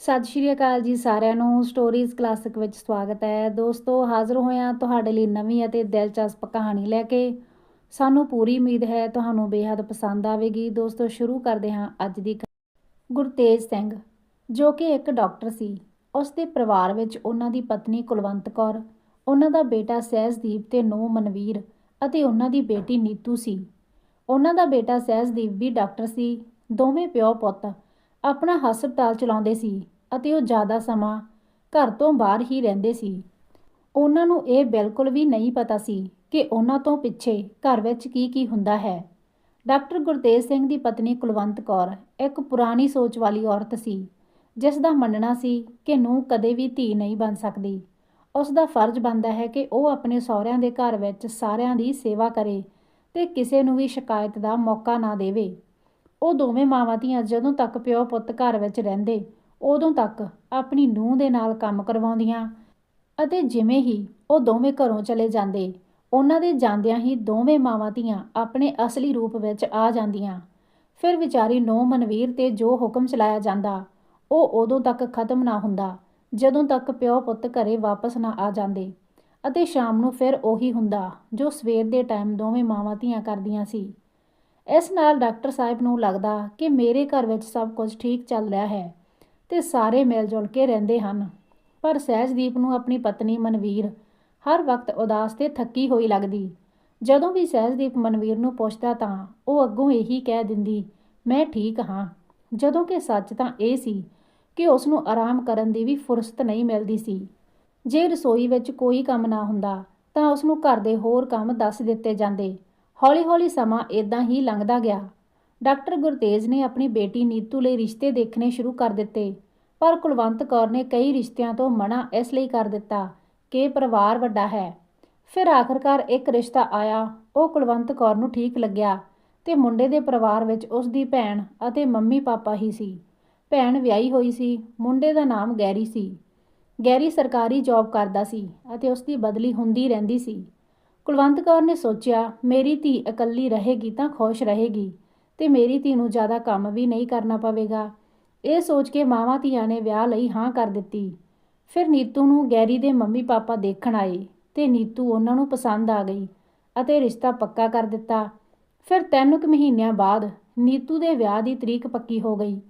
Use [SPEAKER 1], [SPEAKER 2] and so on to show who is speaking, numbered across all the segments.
[SPEAKER 1] ਸਤਿ ਸ਼੍ਰੀ ਅਕਾਲ ਜੀ ਸਾਰਿਆਂ ਨੂੰ। ਸਟੋਰੀਜ਼ ਕਲਾਸਿਕ ਵਿੱਚ ਸਵਾਗਤ ਹੈ। ਦੋਸਤੋ, ਹਾਜ਼ਰ ਹੋਇਆ ਤੁਹਾਡੇ ਲਈ ਨਵੀਂ ਅਤੇ ਦਿਲਚਸਪ ਕਹਾਣੀ ਲੈ ਕੇ। ਸਾਨੂੰ ਪੂਰੀ ਉਮੀਦ ਹੈ ਤੁਹਾਨੂੰ ਬੇहद ਪਸੰਦ ਆਵੇਗੀ। ਦੋਸਤੋ, ਸ਼ੁਰੂ ਕਰਦੇ ਹਾਂ ਅੱਜ ਦੀ ਕਹਾਣੀ। ਗੁਰਤੇਜ ਸਿੰਘ, ਜੋ ਕਿ ਇੱਕ ਡਾਕਟਰ ਸੀ। ਉਸ ਦੇ ਪਰਿਵਾਰ ਵਿੱਚ ਉਹਨਾਂ ਦੀ ਪਤਨੀ ਕੁਲਵੰਤ ਕੌਰ, ਉਹਨਾਂ ਦਾ ਬੇਟਾ ਸਹਿਜਦੀਪ ਤੇ ਨੂੰਹ ਮਨਵੀਰ ਅਤੇ ਉਹਨਾਂ ਦੀ ਬੇਟੀ ਨੀਤੂ ਸੀ। ਉਹਨਾਂ ਦਾ ਬੇਟਾ ਸਹਿਜਦੀਪ ਵੀ ਡਾਕਟਰ ਸੀ। ਦੋਵੇਂ ਪਿਓ ਪੁੱਤ ਆਪਣਾ ਹਸਪਤਾਲ ਚਲਾਉਂਦੇ ਸੀ ਅਤੇ ਉਹ ਜ਼ਿਆਦਾ ਸਮਾਂ ਘਰ ਤੋਂ ਬਾਹਰ ਹੀ ਰਹਿੰਦੇ ਸੀ। ਉਹਨਾਂ ਨੂੰ ਇਹ ਬਿਲਕੁਲ ਵੀ ਨਹੀਂ ਪਤਾ ਸੀ ਕਿ ਉਹਨਾਂ ਤੋਂ ਪਿੱਛੇ ਘਰ ਵਿੱਚ ਕੀ ਕੀ ਹੁੰਦਾ ਹੈ। ਡਾਕਟਰ ਗੁਰਤੇਜ ਸਿੰਘ ਦੀ ਪਤਨੀ ਕੁਲਵੰਤ ਕੌਰ ਇੱਕ ਪੁਰਾਣੀ ਸੋਚ ਵਾਲੀ ਔਰਤ ਸੀ ਜਿਸ ਦਾ ਮੰਨਣਾ ਸੀ ਕਿ ਨੂੰ ਕਦੇ ਵੀ ਧੀ ਨਹੀਂ ਬਣ ਸਕਦੀ। ਉਸ ਦਾ ਫਰਜ਼ ਬਣਦਾ ਹੈ ਕਿ ਉਹ ਆਪਣੇ ਸਹੁਰਿਆਂ ਦੇ ਘਰ ਵਿੱਚ ਸਾਰਿਆਂ ਦੀ ਸੇਵਾ ਕਰੇ ਤੇ ਕਿਸੇ ਨੂੰ ਵੀ ਸ਼ਿਕਾਇਤ ਦਾ ਮੌਕਾ ਨਾ ਦੇਵੇ। ਉਹ ਦੋਵੇਂ ਮਾਵਾਂ ਧੀਆਂ ਜਦੋਂ ਤੱਕ ਪਿਓ ਪੁੱਤ ਘਰ ਵਿੱਚ ਰਹਿੰਦੇ, ਉਦੋਂ ਤੱਕ ਆਪਣੀ ਨੂੰਹ ਦੇ ਨਾਲ ਕੰਮ ਕਰਵਾਉਂਦੀਆਂ। ਅਤੇ ਜਿਵੇਂ ਹੀ ਉਹ ਦੋਵੇਂ ਘਰੋਂ ਚਲੇ ਜਾਂਦੇ, ਉਹਨਾਂ ਦੇ ਜਾਂਦਿਆਂ ਹੀ ਦੋਵੇਂ ਮਾਵਾਂ ਧੀਆਂ ਆਪਣੇ ਅਸਲੀ ਰੂਪ ਵਿੱਚ ਆ ਜਾਂਦੀਆਂ। ਫਿਰ ਵਿਚਾਰੀ ਨੂੰਹ ਮਨਵੀਰ ਤੇ ਜੋ ਹੁਕਮ ਚਲਾਇਆ ਜਾਂਦਾ, ਉਹ ਉਦੋਂ ਤੱਕ ਖਤਮ ਨਾ ਹੁੰਦਾ, ਜਦੋਂ ਤੱਕ ਪਿਓ ਪੁੱਤ ਘਰੇ ਵਾਪਸ ਨਾ ਆ ਜਾਂਦੇ। ਅਤੇ ਸ਼ਾਮ ਨੂੰ ਫਿਰ ਉਹੀ ਹੁੰਦਾ, ਜੋ ਸਵੇਰ ਦੇ ਟਾਈਮ ਦੋਵੇਂ ਮਾਵਾਂ ਧੀਆਂ ਕਰਦੀਆਂ ਸੀ। ਇਸ ਨਾਲ ਡਾਕਟਰ ਸਾਹਿਬ ਨੂੰ ਲੱਗਦਾ ਕਿ ਮੇਰੇ ਘਰ ਵਿੱਚ ਸਭ ਕੁਝ ਠੀਕ ਚੱਲ ਰਿਹਾ ਹੈ ਤੇ ਸਾਰੇ ਮਿਲ ਜੁਲ ਕੇ ਰਹਿੰਦੇ ਹਨ। ਪਰ ਸਹਿਜਦੀਪ ਨੂੰ ਆਪਣੀ ਪਤਨੀ ਮਨਵੀਰ ਹਰ ਵਕਤ ਉਦਾਸ ਤੇ ਥੱਕੀ ਹੋਈ ਲੱਗਦੀ। ਜਦੋਂ ਵੀ ਸਹਿਜਦੀਪ ਮਨਵੀਰ ਨੂੰ ਪੁੱਛਦਾ ਤਾਂ ਉਹ ਅੱਗੋਂ ਇਹੀ ਕਹਿ ਦਿੰਦੀ, ਮੈਂ ਠੀਕ ਹਾਂ। ਜਦੋਂ ਕਿ ਸੱਚ ਤਾਂ ਇਹ ਸੀ ਕਿ ਉਸ ਨੂੰ ਆਰਾਮ ਕਰਨ ਦੀ ਵੀ ਫੁਰਸਤ ਨਹੀਂ ਮਿਲਦੀ ਸੀ। ਜੇ ਰਸੋਈ ਵਿੱਚ ਕੋਈ ਕੰਮ ਨਾ ਹੁੰਦਾ ਤਾਂ ਉਸ ਨੂੰ ਘਰ ਦੇ ਹੋਰ ਕੰਮ ਦੱਸ ਦਿੱਤੇ ਜਾਂਦੇ। ਹੌਲੀ-ਹੌਲੀ ਸਮਾਂ ਇਦਾਂ ਹੀ ਲੰਘਦਾ ਗਿਆ। ਡਾਕਟਰ ਗੁਰਤੇਜ ਨੇ ਆਪਣੀ ਬੇਟੀ ਨੀਤੂ ਲਈ ਰਿਸ਼ਤੇ ਦੇਖਣੇ ਸ਼ੁਰੂ ਕਰ ਦਿੱਤੇ, ਪਰ ਕੁਲਵੰਤ ਕੌਰ ਨੇ ਕਈ ਰਿਸ਼ਤਿਆਂ ਤੋਂ ਮਨਾ ਇਸ ਲਈ ਕਰ ਦਿੱਤਾ ਕਿ ਪਰਿਵਾਰ ਵੱਡਾ ਹੈ। ਫਿਰ ਆਖਰਕਾਰ ਇੱਕ ਰਿਸ਼ਤਾ ਆਇਆ, ਉਹ ਕੁਲਵੰਤ ਕੌਰ ਨੂੰ ਠੀਕ ਲੱਗਿਆ ਤੇ ਮੁੰਡੇ ਦੇ ਪਰਿਵਾਰ ਵਿੱਚ ਉਸ ਦੀ ਭੈਣ ਅਤੇ ਮੰਮੀ ਪਾਪਾ ਹੀ ਸੀ। ਭੈਣ ਵਿਆਹੀ ਹੋਈ ਸੀ, ਮੁੰਡੇ ਦਾ ਨਾਮ ਗੈਰੀ ਸੀ। ਗੈਰੀ ਸਰਕਾਰੀ ਜੌਬ ਕਰਦਾ ਸੀ ਅਤੇ ਉਸ ਦੀ ਬਦਲੀ ਹੁੰਦੀ ਰਹਿੰਦੀ ਸੀ। ਕੁਲਵੰਤ ਕੌਰ ਨੇ ਸੋਚਿਆ, ਮੇਰੀ ਧੀ ਇਕੱਲੀ ਰਹੇਗੀ ਤਾਂ ਖੁਸ਼ ਰਹੇਗੀ ਤੇ ਮੇਰੀ ਧੀ ਨੂੰ ਜ਼ਿਆਦਾ ਕੰਮ ਵੀ ਨਹੀਂ ਕਰਨਾ ਪਵੇਗਾ। ਇਹ ਸੋਚ ਕੇ ਮਾਵਾਂ ਧੀਆਂ ਨੇ ਵਿਆਹ ਲਈ ਹਾਂ ਕਰ ਦਿੱਤੀ। ਫਿਰ ਨੀਤੂ ਨੂੰ ਗੈਰੀ ਦੇ ਮੰਮੀ ਪਾਪਾ ਦੇਖਣ ਆਏ ਤੇ ਨੀਤੂ ਉਹਨਾਂ ਨੂੰ ਪਸੰਦ ਆ ਗਈ ਅਤੇ ਰਿਸ਼ਤਾ ਪੱਕਾ ਕਰ ਦਿੱਤਾ। ਫਿਰ ਤਿੰਨ ਕੁ ਮਹੀਨਿਆਂ ਬਾਅਦ ਨੀਤੂ ਦੇ ਵਿਆਹ ਦੀ ਤਰੀਕ ਪੱਕੀ ਹੋ ਗਈ।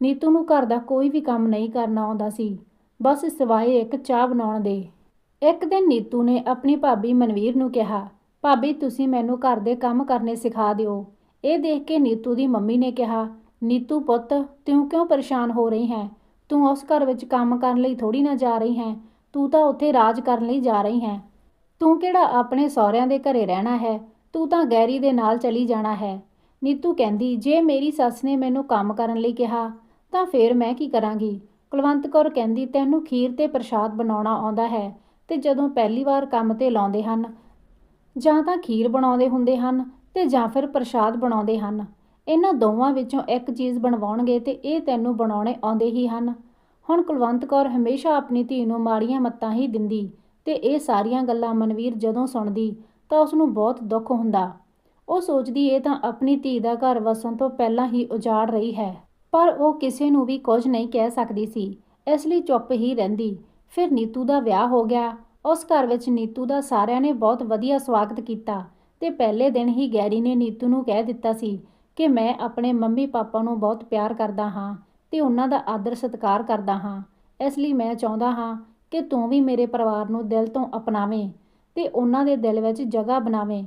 [SPEAKER 1] ਨੀਤੂ ਨੂੰ ਘਰ ਦਾ ਕੋਈ ਵੀ ਕੰਮ ਨਹੀਂ ਕਰਨਾ ਆਉਂਦਾ ਸੀ। ਬਸ ਸਿਵਾਏ ਇੱਕ ਚਾਹ ਬਣਾਉਣ ਦੇ ਇੱਕ ਦਿਨ ਨੀਤੂ ਨੇ ਆਪਣੀ ਭਾਬੀ ਮਨਵੀਰ ਨੂੰ ਕਿਹਾ, ਭਾਬੀ, ਤੁਸੀਂ ਮੈਨੂੰ ਘਰ ਦੇ ਕੰਮ ਕਰਨੇ ਸਿਖਾ ਦਿਓ। ਇਹ ਦੇਖ ਕੇ ਨੀਤੂ ਦੀ ਮੰਮੀ ਨੇ ਕਿਹਾ, ਨੀਤੂ ਪੁੱਤ, ਤੂੰ ਕਿਉਂ ਪਰੇਸ਼ਾਨ ਹੋ ਰਹੀ ਹੈ? ਤੂੰ ਉਸ ਘਰ ਵਿੱਚ ਕੰਮ ਕਰਨ ਲਈ ਥੋੜੀ ਨਾ ਜਾ ਰਹੀ ਹੈ। ਤੂੰ ਤਾਂ ਉੱਥੇ ਰਾਜ ਕਰਨ ਲਈ ਜਾ ਰਹੀ ਹੈ। ਤੂੰ ਕਿਹੜਾ ਆਪਣੇ ਸਹੁਰਿਆਂ ਦੇ ਘਰੇ ਰਹਿਣਾ ਹੈ? ਤੂੰ ਤਾਂ ਗੈਰੀ ਦੇ ਨਾਲ ਚਲੀ ਜਾਣਾ ਹੈ। ਨੀਤੂ ਕਹਿੰਦੀ, ਜੇ ਮੇਰੀ ਸੱਸ ਨੇ ਮੈਨੂੰ ਕੰਮ ਕਰਨ ਲਈ ਕਿਹਾ, ਤਾਂ ਫੇਰ ਮੈਂ ਕੀ ਕਰਾਂਗੀ? ਕੁਲਵੰਤ ਕੌਰ ਕਹਿੰਦੀ, ਤੈਨੂੰ ਖੀਰ ਤੇ ਪ੍ਰਸ਼ਾਦ ਬਣਾਉਣਾ ਆਉਂਦਾ ਹੈ। ਤੇ ਜਦੋਂ ਪਹਿਲੀ ਵਾਰ ਕੰਮ ਤੇ ਲਾਉਂਦੇ ਹਨ, ਜਾਂ ਤਾਂ ਖੀਰ ਬਣਾਉਂਦੇ ਹੁੰਦੇ ਹਨ ਤੇ ਜਾਂ ਫਿਰ ਪ੍ਰਸ਼ਾਦ ਬਣਾਉਂਦੇ ਹਨ, ਇਹਨਾਂ ਦੋਵਾਂ ਵਿੱਚੋਂ ਇੱਕ ਚੀਜ਼ ਬਣਵਾਉਣਗੇ ਤੇ ਇਹ ਤੈਨੂੰ ਬਣਾਉਣੇ ਆਉਂਦੇ ਹੀ ਹਨ। ਹੁਣ ਕੁਲਵੰਤ ਕੌਰ ਹਮੇਸ਼ਾ ਆਪਣੀ ਧੀ ਨੂੰ ਮਾੜੀਆਂ ਮੱਤਾਂ ਹੀ ਦਿੰਦੀ ਤੇ ਇਹ ਸਾਰੀਆਂ ਗੱਲਾਂ ਮਨਵੀਰ ਜਦੋਂ ਸੁਣਦੀ ਤਾਂ ਉਸ ਨੂੰ ਬਹੁਤ ਦੁੱਖ ਹੁੰਦਾ। ਉਹ ਸੋਚਦੀ, ਇਹ ਤਾਂ ਆਪਣੀ ਧੀ ਦਾ ਘਰ ਵਸਣ ਤੋਂ ਪਹਿਲਾਂ ਹੀ ਉਜਾੜ ਰਹੀ ਹੈ, ਪਰ ਉਹ ਕਿਸੇ ਨੂੰ ਵੀ ਕੁਝ ਨਹੀਂ ਕਹਿ ਸਕਦੀ ਸੀ, ਇਸ ਲਈ ਚੁੱਪ ਹੀ ਰਹਿੰਦੀ। ਫਿਰ ਨੀਤੂ ਦਾ ਵਿਆਹ ਹੋ ਗਿਆ। ਉਸ ਘਰ ਵਿੱਚ ਨੀਤੂ ਦਾ ਸਾਰਿਆਂ ਨੇ ਬਹੁਤ ਵਧੀਆ ਸਵਾਗਤ ਕੀਤਾ ਤੇ ਪਹਿਲੇ ਦਿਨ ਹੀ ਗੈਰੀ ਨੇ ਨੀਤੂ ਨੂੰ ਕਹਿ ਦਿੱਤਾ ਸੀ ਕਿ ਮੈਂ ਆਪਣੇ ਮੰਮੀ ਪਾਪਾ ਨੂੰ ਬਹੁਤ ਪਿਆਰ ਕਰਦਾ ਹਾਂ ਤੇ ਉਹਨਾਂ ਦਾ ਆਦਰ ਸਤਿਕਾਰ ਕਰਦਾ ਹਾਂ। ਇਸ ਲਈ ਮੈਂ ਚਾਹੁੰਦਾ ਹਾਂ ਕਿ ਤੂੰ ਵੀ ਮੇਰੇ ਪਰਿਵਾਰ ਨੂੰ ਦਿਲ ਤੋਂ ਅਪਣਾਵੇਂ ਤੇ ਉਹਨਾਂ ਦੇ ਦਿਲ ਵਿੱਚ ਜਗ੍ਹਾ ਬਣਾਵੇਂ।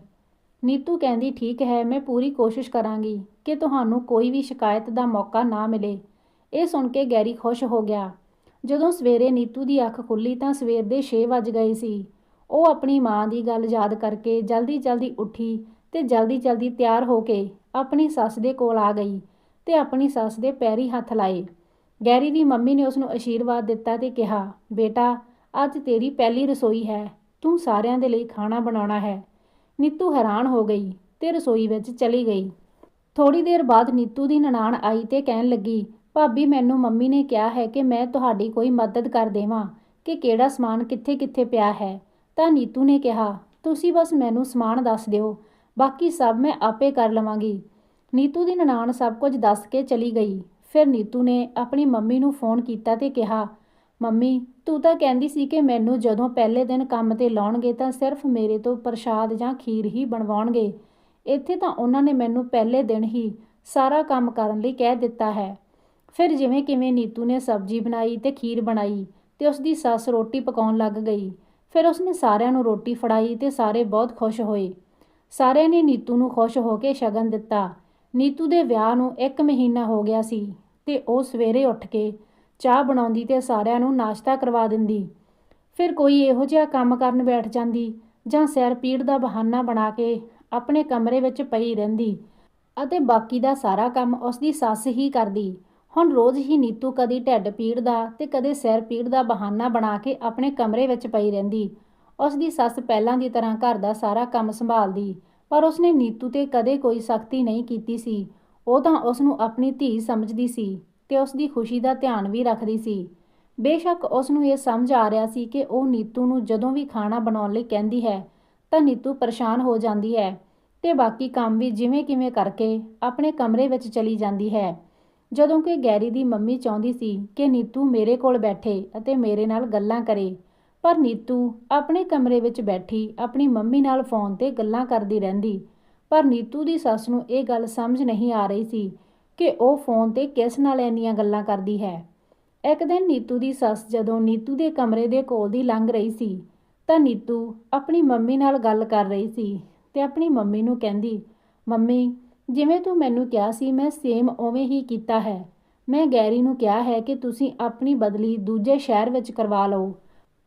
[SPEAKER 1] ਨੀਤੂ ਕਹਿੰਦੀ, ਠੀਕ ਹੈ, ਮੈਂ ਪੂਰੀ ਕੋਸ਼ਿਸ਼ ਕਰਾਂਗੀ ਕਿ ਤੁਹਾਨੂੰ ਕੋਈ ਵੀ ਸ਼ਿਕਾਇਤ ਦਾ ਮੌਕਾ ਨਾ ਮਿਲੇ। ਇਹ ਸੁਣ ਕੇ ਗੈਰੀ ਖੁਸ਼ ਹੋ ਗਿਆ। ਜਦੋਂ ਸਵੇਰੇ ਨੀਤੂ ਦੀ ਅੱਖ ਖੁੱਲੀ ਤਾਂ ਸਵੇਰ ਦੇ 6 ਵੱਜ ਗਏ ਸੀ। ਉਹ ਆਪਣੀ ਮਾਂ ਦੀ ਗੱਲ ਯਾਦ ਕਰਕੇ ਜਲਦੀ-ਜਲਦੀ ਉੱਠੀ ਤੇ ਜਲਦੀ-ਜਲਦੀ ਤਿਆਰ ਹੋ ਕੇ ਆਪਣੀ ਸੱਸ ਦੇ ਕੋਲ ਆ ਗਈ ਤੇ ਆਪਣੀ ਸੱਸ ਦੇ ਪੈਰੀ ਹੱਥ ਲਾਏ। ਗੈਰੀ ਦੀ ਮੰਮੀ ਨੇ ਉਸ ਨੂੰ ਅਸ਼ੀਰਵਾਦ ਦਿੱਤਾ ਤੇ ਕਿਹਾ, ਬੇਟਾ, ਅੱਜ ਤੇਰੀ ਪਹਿਲੀ ਰਸੋਈ ਹੈ। ਤੂੰ ਸਾਰਿਆਂ ਦੇ ਲਈ ਖਾਣਾ ਬਣਾਉਣਾ ਹੈ। ਨੀਤੂ ਹੈਰਾਨ ਹੋ ਗਈ ਤੇ ਰਸੋਈ ਵਿੱਚ ਚਲੀ ਗਈ। ਥੋੜੀ ਦੇਰ ਬਾਅਦ ਨੀਤੂ ਦੀ ਨਨਾਣ ਆਈ ਤੇ ਕਹਿਣ ਲੱਗੀ ਭਾਬੀ ਮੈਨੂੰ ਮੰਮੀ ਨੇ ਕਿਹਾ ਹੈ ਕਿ ਮੈਂ ਤੁਹਾਡੀ ਕੋਈ ਮਦਦ ਕਰ ਦੇਵਾਂ ਕਿ ਕਿਹੜਾ ਸਮਾਨ ਕਿੱਥੇ-ਕਿੱਥੇ ਪਿਆ ਹੈ। ਤਾਂ ਨੀਤੂ ਨੇ ਕਿਹਾ, ਤੁਸੀਂ ਬਸ ਮੈਨੂੰ ਸਮਾਨ ਦੱਸ ਦਿਓ, ਬਾਕੀ ਸਭ ਮੈਂ ਆਪੇ ਕਰ ਲਵਾਂਗੀ। ਨੀਤੂ ਦੀ ਨਨਾਣ ਸਭ ਕੁਝ ਦੱਸ ਕੇ ਚਲੀ ਗਈ। ਫਿਰ ਨੀਤੂ ਨੇ ਆਪਣੀ ਮੰਮੀ ਨੂੰ ਫੋਨ ਕੀਤਾ ਤੇ ਕਿਹਾ, ਮੰਮੀ, ਤੂੰ ਤਾਂ ਕਹਿੰਦੀ ਸੀ ਕਿ ਮੈਨੂੰ ਜਦੋਂ ਪਹਿਲੇ ਦਿਨ ਕੰਮ ਤੇ ਲਾਉਣਗੇ ਤਾਂ ਸਿਰਫ ਮੇਰੇ ਤੋਂ ਪ੍ਰਸ਼ਾਦ ਜਾਂ ਖੀਰ ਹੀ ਬਣਵਾਉਣਗੇ। ਇੱਥੇ ਤਾਂ ਉਹਨਾਂ ਨੇ ਮੈਨੂੰ ਪਹਿਲੇ ਦਿਨ ਹੀ ਸਾਰਾ ਕੰਮ ਕਰਨ ਲਈ ਕਹਿ ਦਿੱਤਾ ਹੈ। ਫਿਰ ਜਿਵੇਂ ਕਿਵੇਂ ਨੀਤੂ ਨੇ ਸਬਜ਼ੀ ਬਣਾਈ ਤੇ ਖੀਰ ਬਣਾਈ ਤੇ ਉਸ ਦੀ ਸੱਸ ਰੋਟੀ ਪਕਾਉਣ ਲੱਗ ਗਈ, ਫਿਰ ਉਸਨੇ ਸਾਰਿਆਂ ਨੂੰ ਰੋਟੀ ਫੜਾਈ ਤੇ ਸਾਰੇ ਬਹੁਤ ਖੁਸ਼ ਹੋਏ। ਸਾਰਿਆਂ ਨੇ ਨੀਤੂ ਨੂੰ ਖੁਸ਼ ਹੋ ਕੇ ਸ਼ਗਨ ਦਿੱਤਾ। ਨੀਤੂ ਦੇ ਵਿਆਹ ਨੂੰ 1 ਮਹੀਨਾ ਹੋ ਗਿਆ ਸੀ ਤੇ ਉਹ ਸਵੇਰੇ ਉੱਠ ਕੇ ਚਾਹ ਬਣਾਉਂਦੀ ਤੇ ਸਾਰਿਆਂ ਨੂੰ ਨਾਸ਼ਤਾ ਕਰਵਾ ਦਿੰਦੀ। ਫਿਰ ਕੋਈ ਇਹੋ ਜਿਹਾ ਕੰਮ ਕਰਨ ਬੈਠ ਜਾਂਦੀ ਜਾਂ ਸਿਰ ਪੀੜ ਦਾ ਬਹਾਨਾ ਬਣਾ ਕੇ ਆਪਣੇ ਕਮਰੇ ਵਿੱਚ ਪਈ ਰਹਿੰਦੀ ਅਤੇ ਬਾਕੀ ਦਾ ਸਾਰਾ ਕੰਮ ਉਸ ਦੀ ਸੱਸ ਹੀ ਕਰਦੀ। ਹੁਣ ਰੋਜ਼ ਹੀ ਨੀਤੂ ਕਦੀ ਢਿੱਡ ਪੀੜ ਦਾ ਤੇ ਕਦੇ ਸਿਰ ਪੀੜ ਦਾ ਬਹਾਨਾ ਬਣਾ ਕੇ ਆਪਣੇ ਕਮਰੇ ਵਿੱਚ ਪਈ ਰਹਿੰਦੀ। ਉਸ ਦੀ ਸੱਸ ਪਹਿਲਾਂ ਦੀ ਤਰ੍ਹਾਂ ਘਰ ਦਾ ਸਾਰਾ ਕੰਮ ਸੰਭਾਲਦੀ, ਪਰ ਉਸਨੇ ਨੀਤੂ ਤੇ ਕਦੇ ਕੋਈ ਸਖਤੀ ਨਹੀਂ ਕੀਤੀ ਸੀ। ਉਹ ਤਾਂ ਉਸ ਨੂੰ ਆਪਣੀ ਧੀ ਸਮਝਦੀ ਸੀ ਤੇ ਉਸ ਦੀ ਖੁਸ਼ੀ ਦਾ ਧਿਆਨ ਵੀ ਰੱਖਦੀ ਸੀ। ਬੇਸ਼ੱਕ ਉਸ ਨੂੰ ਇਹ ਸਮਝ ਆ ਰਿਹਾ ਸੀ ਕਿ ਉਹ ਨੀਤੂ ਨੂੰ ਜਦੋਂ ਵੀ ਖਾਣਾ ਬਣਾਉਣ ਲਈ ਕਹਿੰਦੀ ਹੈ, ਤਾਂ ਨੀਤੂ ਪਰੇਸ਼ਾਨ ਹੋ ਜਾਂਦੀ ਹੈ ਤੇ ਬਾਕੀ ਕੰਮ ਵੀ ਜਿਵੇਂ ਕਿਵੇਂ ਕਰਕੇ ਆਪਣੇ ਕਮਰੇ ਵਿੱਚ ਚਲੀ ਜਾਂਦੀ ਹੈ। ਜਦੋਂ ਕਿ ਗੈਰੀ ਦੀ ਮੰਮੀ ਚਾਹੁੰਦੀ ਸੀ ਕਿ ਨੀਤੂ ਮੇਰੇ ਕੋਲ ਬੈਠੇ ਅਤੇ ਮੇਰੇ ਨਾਲ ਗੱਲਾਂ ਕਰੇ, ਪਰ ਨੀਤੂ ਆਪਣੇ ਕਮਰੇ ਵਿੱਚ ਬੈਠੀ ਆਪਣੀ ਮੰਮੀ ਨਾਲ ਫੋਨ ਤੇ ਗੱਲਾਂ ਕਰਦੀ ਰਹਿੰਦੀ। ਪਰ ਨੀਤੂ ਦੀ ਸੱਸ ਨੂੰ ਇਹ ਗੱਲ ਸਮਝ ਨਹੀਂ ਆ ਰਹੀ ਸੀ ਕਿ ਉਹ ਫੋਨ ਤੇ ਕਿਸ ਨਾਲ ਇੰਨੀਆਂ ਗੱਲਾਂ ਕਰਦੀ ਹੈ। ਇੱਕ ਦਿਨ ਨੀਤੂ ਦੀ ਸੱਸ ਜਦੋਂ ਨੀਤੂ ਦੇ ਕਮਰੇ ਦੇ ਕੋਲ ਦੀ ਲੰਘ ਰਹੀ ਸੀ, ਤਾਂ ਨੀਤੂ ਆਪਣੀ ਮੰਮੀ ਨਾਲ ਗੱਲ ਕਰ ਰਹੀ ਸੀ ਤੇ ਆਪਣੀ ਮੰਮੀ ਨੂੰ ਕਹਿੰਦੀ, ਮੰਮੀ ਜਿਵੇਂ ਤੂੰ ਮੈਨੂੰ ਕਿਹਾ ਸੀ, ਮੈਂ ਸੇਮ ਉਵੇਂ ਹੀ ਕੀਤਾ ਹੈ। ਮੈਂ ਗੈਰੀ ਨੂੰ ਕਿਹਾ ਹੈ ਕਿ ਤੁਸੀਂ ਆਪਣੀ ਬਦਲੀ ਦੂਜੇ ਸ਼ਹਿਰ ਵਿੱਚ ਕਰਵਾ ਲਓ।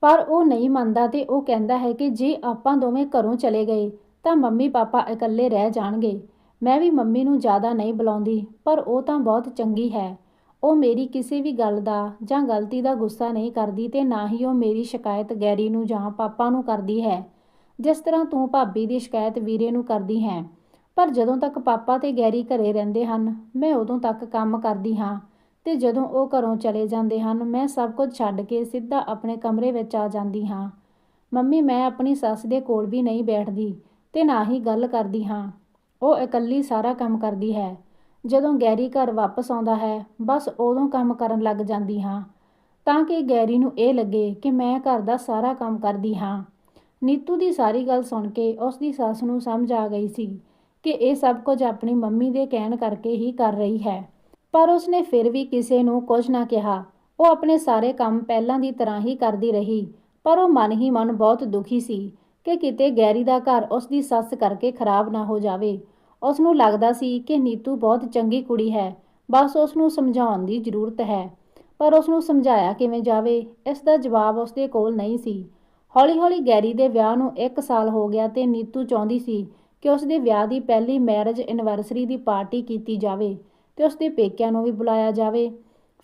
[SPEAKER 1] ਪਰ ਉਹ ਨਹੀਂ ਮੰਨਦਾ ਤੇ ਉਹ ਕਹਿੰਦਾ ਹੈ ਕਿ ਜੇ ਆਪਾਂ ਦੋਵੇਂ ਘਰੋਂ ਚਲੇ ਗਏ, ਤਾਂ ਮੰਮੀ ਪਾਪਾ ਇਕੱਲੇ ਰਹਿ ਜਾਣਗੇ। ਮੈਂ ਵੀ ਮੰਮੀ ਨੂੰ ਜ਼ਿਆਦਾ ਨਹੀਂ ਬੁਲਾਉਂਦੀ, ਪਰ ਉਹ ਤਾਂ ਬਹੁਤ ਚੰਗੀ ਹੈ। ਉਹ ਮੇਰੀ ਕਿਸੇ ਵੀ ਗੱਲ ਦਾ ਜਾਂ ਗਲਤੀ ਦਾ ਗੁੱਸਾ ਨਹੀਂ ਕਰਦੀ ਤੇ ਨਾ ਹੀ ਉਹ ਮੇਰੀ ਸ਼ਿਕਾਇਤ ਗੈਰੀ ਨੂੰ ਜਾਂ ਪਾਪਾ ਨੂੰ ਕਰਦੀ ਹੈ। ਜਿਸ ਤਰ੍ਹਾਂ ਤੂੰ ਭਾਬੀ ਦੀ ਸ਼ਿਕਾਇਤ ਵੀਰੇ ਨੂੰ ਕਰਦੀ ਹੈ। ਪਰ ਜਦੋਂ ਤੱਕ ਪਾਪਾ ਤੇ ਗੈਰੀ ਘਰੇ ਰਹਿੰਦੇ ਹਨ, ਮੈਂ ਉਦੋਂ ਤੱਕ ਕੰਮ ਕਰਦੀ ਹਾਂ। ਤੇ ਜਦੋਂ ਉਹ ਘਰੋਂ ਚਲੇ ਜਾਂਦੇ ਹਨ, ਮੈਂ ਸਭ ਕੁਝ ਛੱਡ ਕੇ ਸਿੱਧਾ ਆਪਣੇ ਕਮਰੇ ਵਿੱਚ ਆ ਜਾਂਦੀ ਹਾਂ। ਮੰਮੀ, ਮੈਂ ਆਪਣੀ ਸੱਸ ਦੇ ਕੋਲ ਵੀ ਨਹੀਂ ਬੈਠਦੀ ਤੇ ਨਾ ਹੀ ਗੱਲ ਕਰਦੀ ਹਾਂ। ਉਹ ਇਕੱਲੀ ਸਾਰਾ ਕੰਮ ਕਰਦੀ ਹੈ। ਜਦੋਂ ਗੈਰੀ ਘਰ ਵਾਪਸ ਆਉਂਦਾ ਹੈ, ਬਸ ਉਦੋਂ ਕੰਮ ਕਰਨ ਲੱਗ ਜਾਂਦੀ ਹਾਂ। ਤਾਂ ਕਿ ਗੈਰੀ ਨੂੰ ਇਹ ਲੱਗੇ ਕਿ ਮੈਂ ਘਰ ਦਾ ਸਾਰਾ ਕੰਮ ਕਰਦੀ ਹਾਂ। ਨੀਤੂ ਦੀ ਸਾਰੀ ਗੱਲ ਸੁਣ ਕੇ ਉਸ ਦੀ ਸੱਸ ਨੂੰ ਸਮਝ ਆ ਗਈ ਸੀ। ਕਿ ਇਹ ਸਭ ਕੁਝ ਆਪਣੀ ਮੰਮੀ ਦੇ ਕਹਿਣ ਕਰਕੇ ਹੀ ਕਰ ਰਹੀ ਹੈ। ਪਰ ਉਸਨੇ ਫਿਰ ਵੀ ਕਿਸੇ ਨੂੰ ਕੁਝ ਨਾ ਕਿਹਾ। ਉਹ ਆਪਣੇ ਸਾਰੇ ਕੰਮ ਪਹਿਲਾਂ ਦੀ ਤਰ੍ਹਾਂ ਹੀ ਕਰਦੀ ਰਹੀ, ਪਰ ਉਹ ਮਨ ਹੀ ਮਨ ਬਹੁਤ ਦੁਖੀ ਸੀ ਕਿ ਕਿਤੇ ਗੈਰੀ ਦਾ ਘਰ ਉਸ ਦੀ ਸੱਸ ਕਰਕੇ ਖਰਾਬ ਨਾ ਹੋ ਜਾਵੇ। ਉਸ ਨੂੰ ਲੱਗਦਾ ਸੀ ਕਿ ਨੀਤੂ ਬਹੁਤ ਚੰਗੀ ਕੁੜੀ ਹੈ, ਬਸ ਉਸ ਨੂੰ ਸਮਝਾਉਣ ਦੀ ਜ਼ਰੂਰਤ ਹੈ। ਪਰ ਉਸ ਨੂੰ ਸਮਝਾਇਆ ਕਿਵੇਂ ਜਾਵੇ, ਇਸ ਦਾ ਜਵਾਬ ਉਸ ਦੇ ਕੋਲ ਨਹੀਂ ਸੀ। ਹੌਲੀ-ਹੌਲੀ ਗੈਰੀ ਦੇ ਵਿਆਹ ਨੂੰ 1 ਸਾਲ ਹੋ ਗਿਆ ਤੇ ਨੀਤੂ ਚਾਹੁੰਦੀ ਸੀ ਕਿ ਉਸ ਦੇ ਵਿਆਹ ਦੀ ਪਹਿਲੀ ਮੈਰਿਜ ਐਨਵਰਸਰੀ ਦੀ ਪਾਰਟੀ ਕੀਤੀ ਜਾਵੇ ਤੇ ਉਸ ਦੇ ਪੇਕਿਆਂ ਨੂੰ ਵੀ ਬੁਲਾਇਆ ਜਾਵੇ।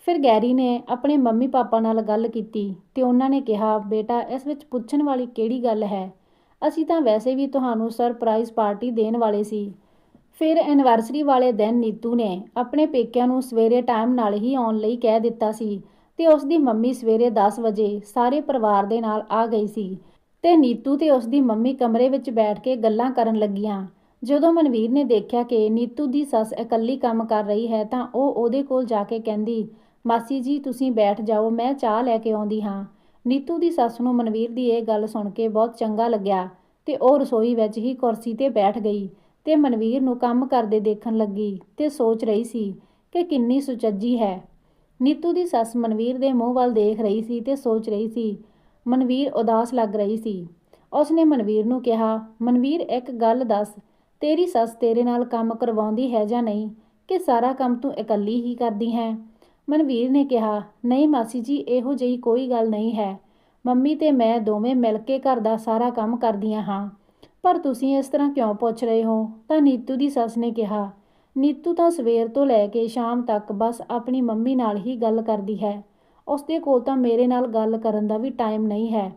[SPEAKER 1] ਫਿਰ ਗੈਰੀ ਨੇ ਆਪਣੇ ਮੰਮੀ ਪਾਪਾ ਨਾਲ ਗੱਲ ਕੀਤੀ ਤੇ ਉਹਨਾਂ ਨੇ ਕਿਹਾ, ਬੇਟਾ, ਇਸ ਵਿੱਚ ਪੁੱਛਣ ਵਾਲੀ ਕਿਹੜੀ ਗੱਲ ਹੈ? ਅਸੀਂ ਤਾਂ ਵੈਸੇ ਵੀ ਤੁਹਾਨੂੰ ਸਰਪ੍ਰਾਈਜ਼ ਪਾਰਟੀ ਦੇਣ ਵਾਲੇ ਸੀ। ਫਿਰ ਐਨਵਰਸਰੀ ਵਾਲੇ ਦਿਨ ਨੀਤੂ ਨੇ ਆਪਣੇ ਪੇਕਿਆਂ ਨੂੰ ਸਵੇਰੇ ਟਾਈਮ ਨਾਲ ਹੀ ਆਉਣ ਲਈ ਕਹਿ ਦਿੱਤਾ ਸੀ ਤੇ ਉਸ ਦੀ ਮੰਮੀ ਸਵੇਰੇ 10 ਵਜੇ ਸਾਰੇ ਪਰਿਵਾਰ ਦੇ ਨਾਲ ਆ ਗਈ ਸੀ। ਤੇ ਨੀਤੂ ਤੇ ਉਸ ਦੀ ਮੰਮੀ ਕਮਰੇ ਵਿੱਚ ਬੈਠ ਕੇ ਗੱਲਾਂ ਕਰਨ ਲੱਗੀਆਂ। ਜਦੋਂ ਮਨਵੀਰ ਨੇ ਦੇਖਿਆ ਕਿ ਨੀਤੂ ਦੀ ਸੱਸ ਇਕੱਲੀ ਕੰਮ ਕਰ ਰਹੀ ਹੈ ਤਾਂ ਉਹ ਉਹਦੇ ਕੋਲ ਜਾ ਕੇ ਕਹਿੰਦੀ, ਮਾਸੀ ਜੀ, ਤੁਸੀਂ ਬੈਠ ਜਾਓ, ਮੈਂ ਚਾਹ ਲੈ ਕੇ ਆਉਂਦੀ ਹਾਂ। ਨੀਤੂ ਦੀ ਸੱਸ ਨੂੰ ਮਨਵੀਰ ਦੀ ਇਹ ਗੱਲ ਸੁਣ ਕੇ ਬਹੁਤ ਚੰਗਾ ਲੱਗਿਆ ਤੇ ਉਹ ਰਸੋਈ ਵਿੱਚ ਹੀ ਕੁਰਸੀ ਤੇ ਬੈਠ ਗਈ ਤੇ ਮਨਵੀਰ ਨੂੰ ਕੰਮ ਕਰਦੇ ਦੇਖਣ ਲੱਗੀ ਤੇ ਸੋਚ ਰਹੀ ਸੀ ਕਿ ਕਿੰਨੀ ਸੁਚੱਜੀ ਹੈ। ਨੀਤੂ ਦੀ ਸੱਸ ਮਨਵੀਰ ਦੇ ਮੂੰਹ ਵੱਲ ਦੇਖ ਰਹੀ ਸੀ ਤੇ ਸੋਚ ਰਹੀ ਸੀ ਮਨਵੀਰ ਉਦਾਸ ਲੱਗ ਰਹੀ ਸੀ। ਉਸਨੇ ਮਨਵੀਰ ਨੂੰ ਕਿਹਾ, ਮਨਵੀਰ, ਇੱਕ ਗੱਲ ਦੱਸ, ਤੇਰੀ ਸੱਸ ਤੇਰੇ ਨਾਲ ਕੰਮ ਕਰਵਾਉਂਦੀ ਹੈ ਜਾਂ ਨਹੀਂ? ਕਿ ਸਾਰਾ ਕੰਮ ਤੂੰ ਇਕੱਲੀ ਹੀ ਕਰਦੀ ਹੈ? ਮਨਵੀਰ ਨੇ ਕਿਹਾ, ਨਹੀਂ ਮਾਸੀ ਜੀ, ਇਹੋ ਜਿਹੀ ਕੋਈ ਗੱਲ ਨਹੀਂ ਹੈ। ਮੰਮੀ ਤੇ ਮੈਂ ਦੋਵੇਂ ਮਿਲ ਕੇ ਘਰ ਦਾ ਸਾਰਾ ਕੰਮ ਕਰਦੀਆਂ ਹਾਂ। ਪਰ ਤੁਸੀਂ ਇਸ ਤਰ੍ਹਾਂ ਕਿਉਂ ਪੁੱਛ ਰਹੇ ਹੋ? ਤਾਂ ਨੀਤੂ ਦੀ ਸੱਸ ਨੇ ਕਿਹਾ, ਨੀਤੂ ਤਾਂ ਸਵੇਰ ਤੋਂ ਲੈ ਕੇ ਸ਼ਾਮ ਤੱਕ ਬਸ ਆਪਣੀ ਮੰਮੀ ਨਾਲ ਹੀ ਗੱਲ ਕਰਦੀ ਹੈ। ਉਸ ਦੇ ਕੋਲ ਤਾਂ ਮੇਰੇ ਨਾਲ ਗੱਲ ਕਰਨ ਦਾ ਵੀ ਟਾਈਮ ਨਹੀਂ ਹੈ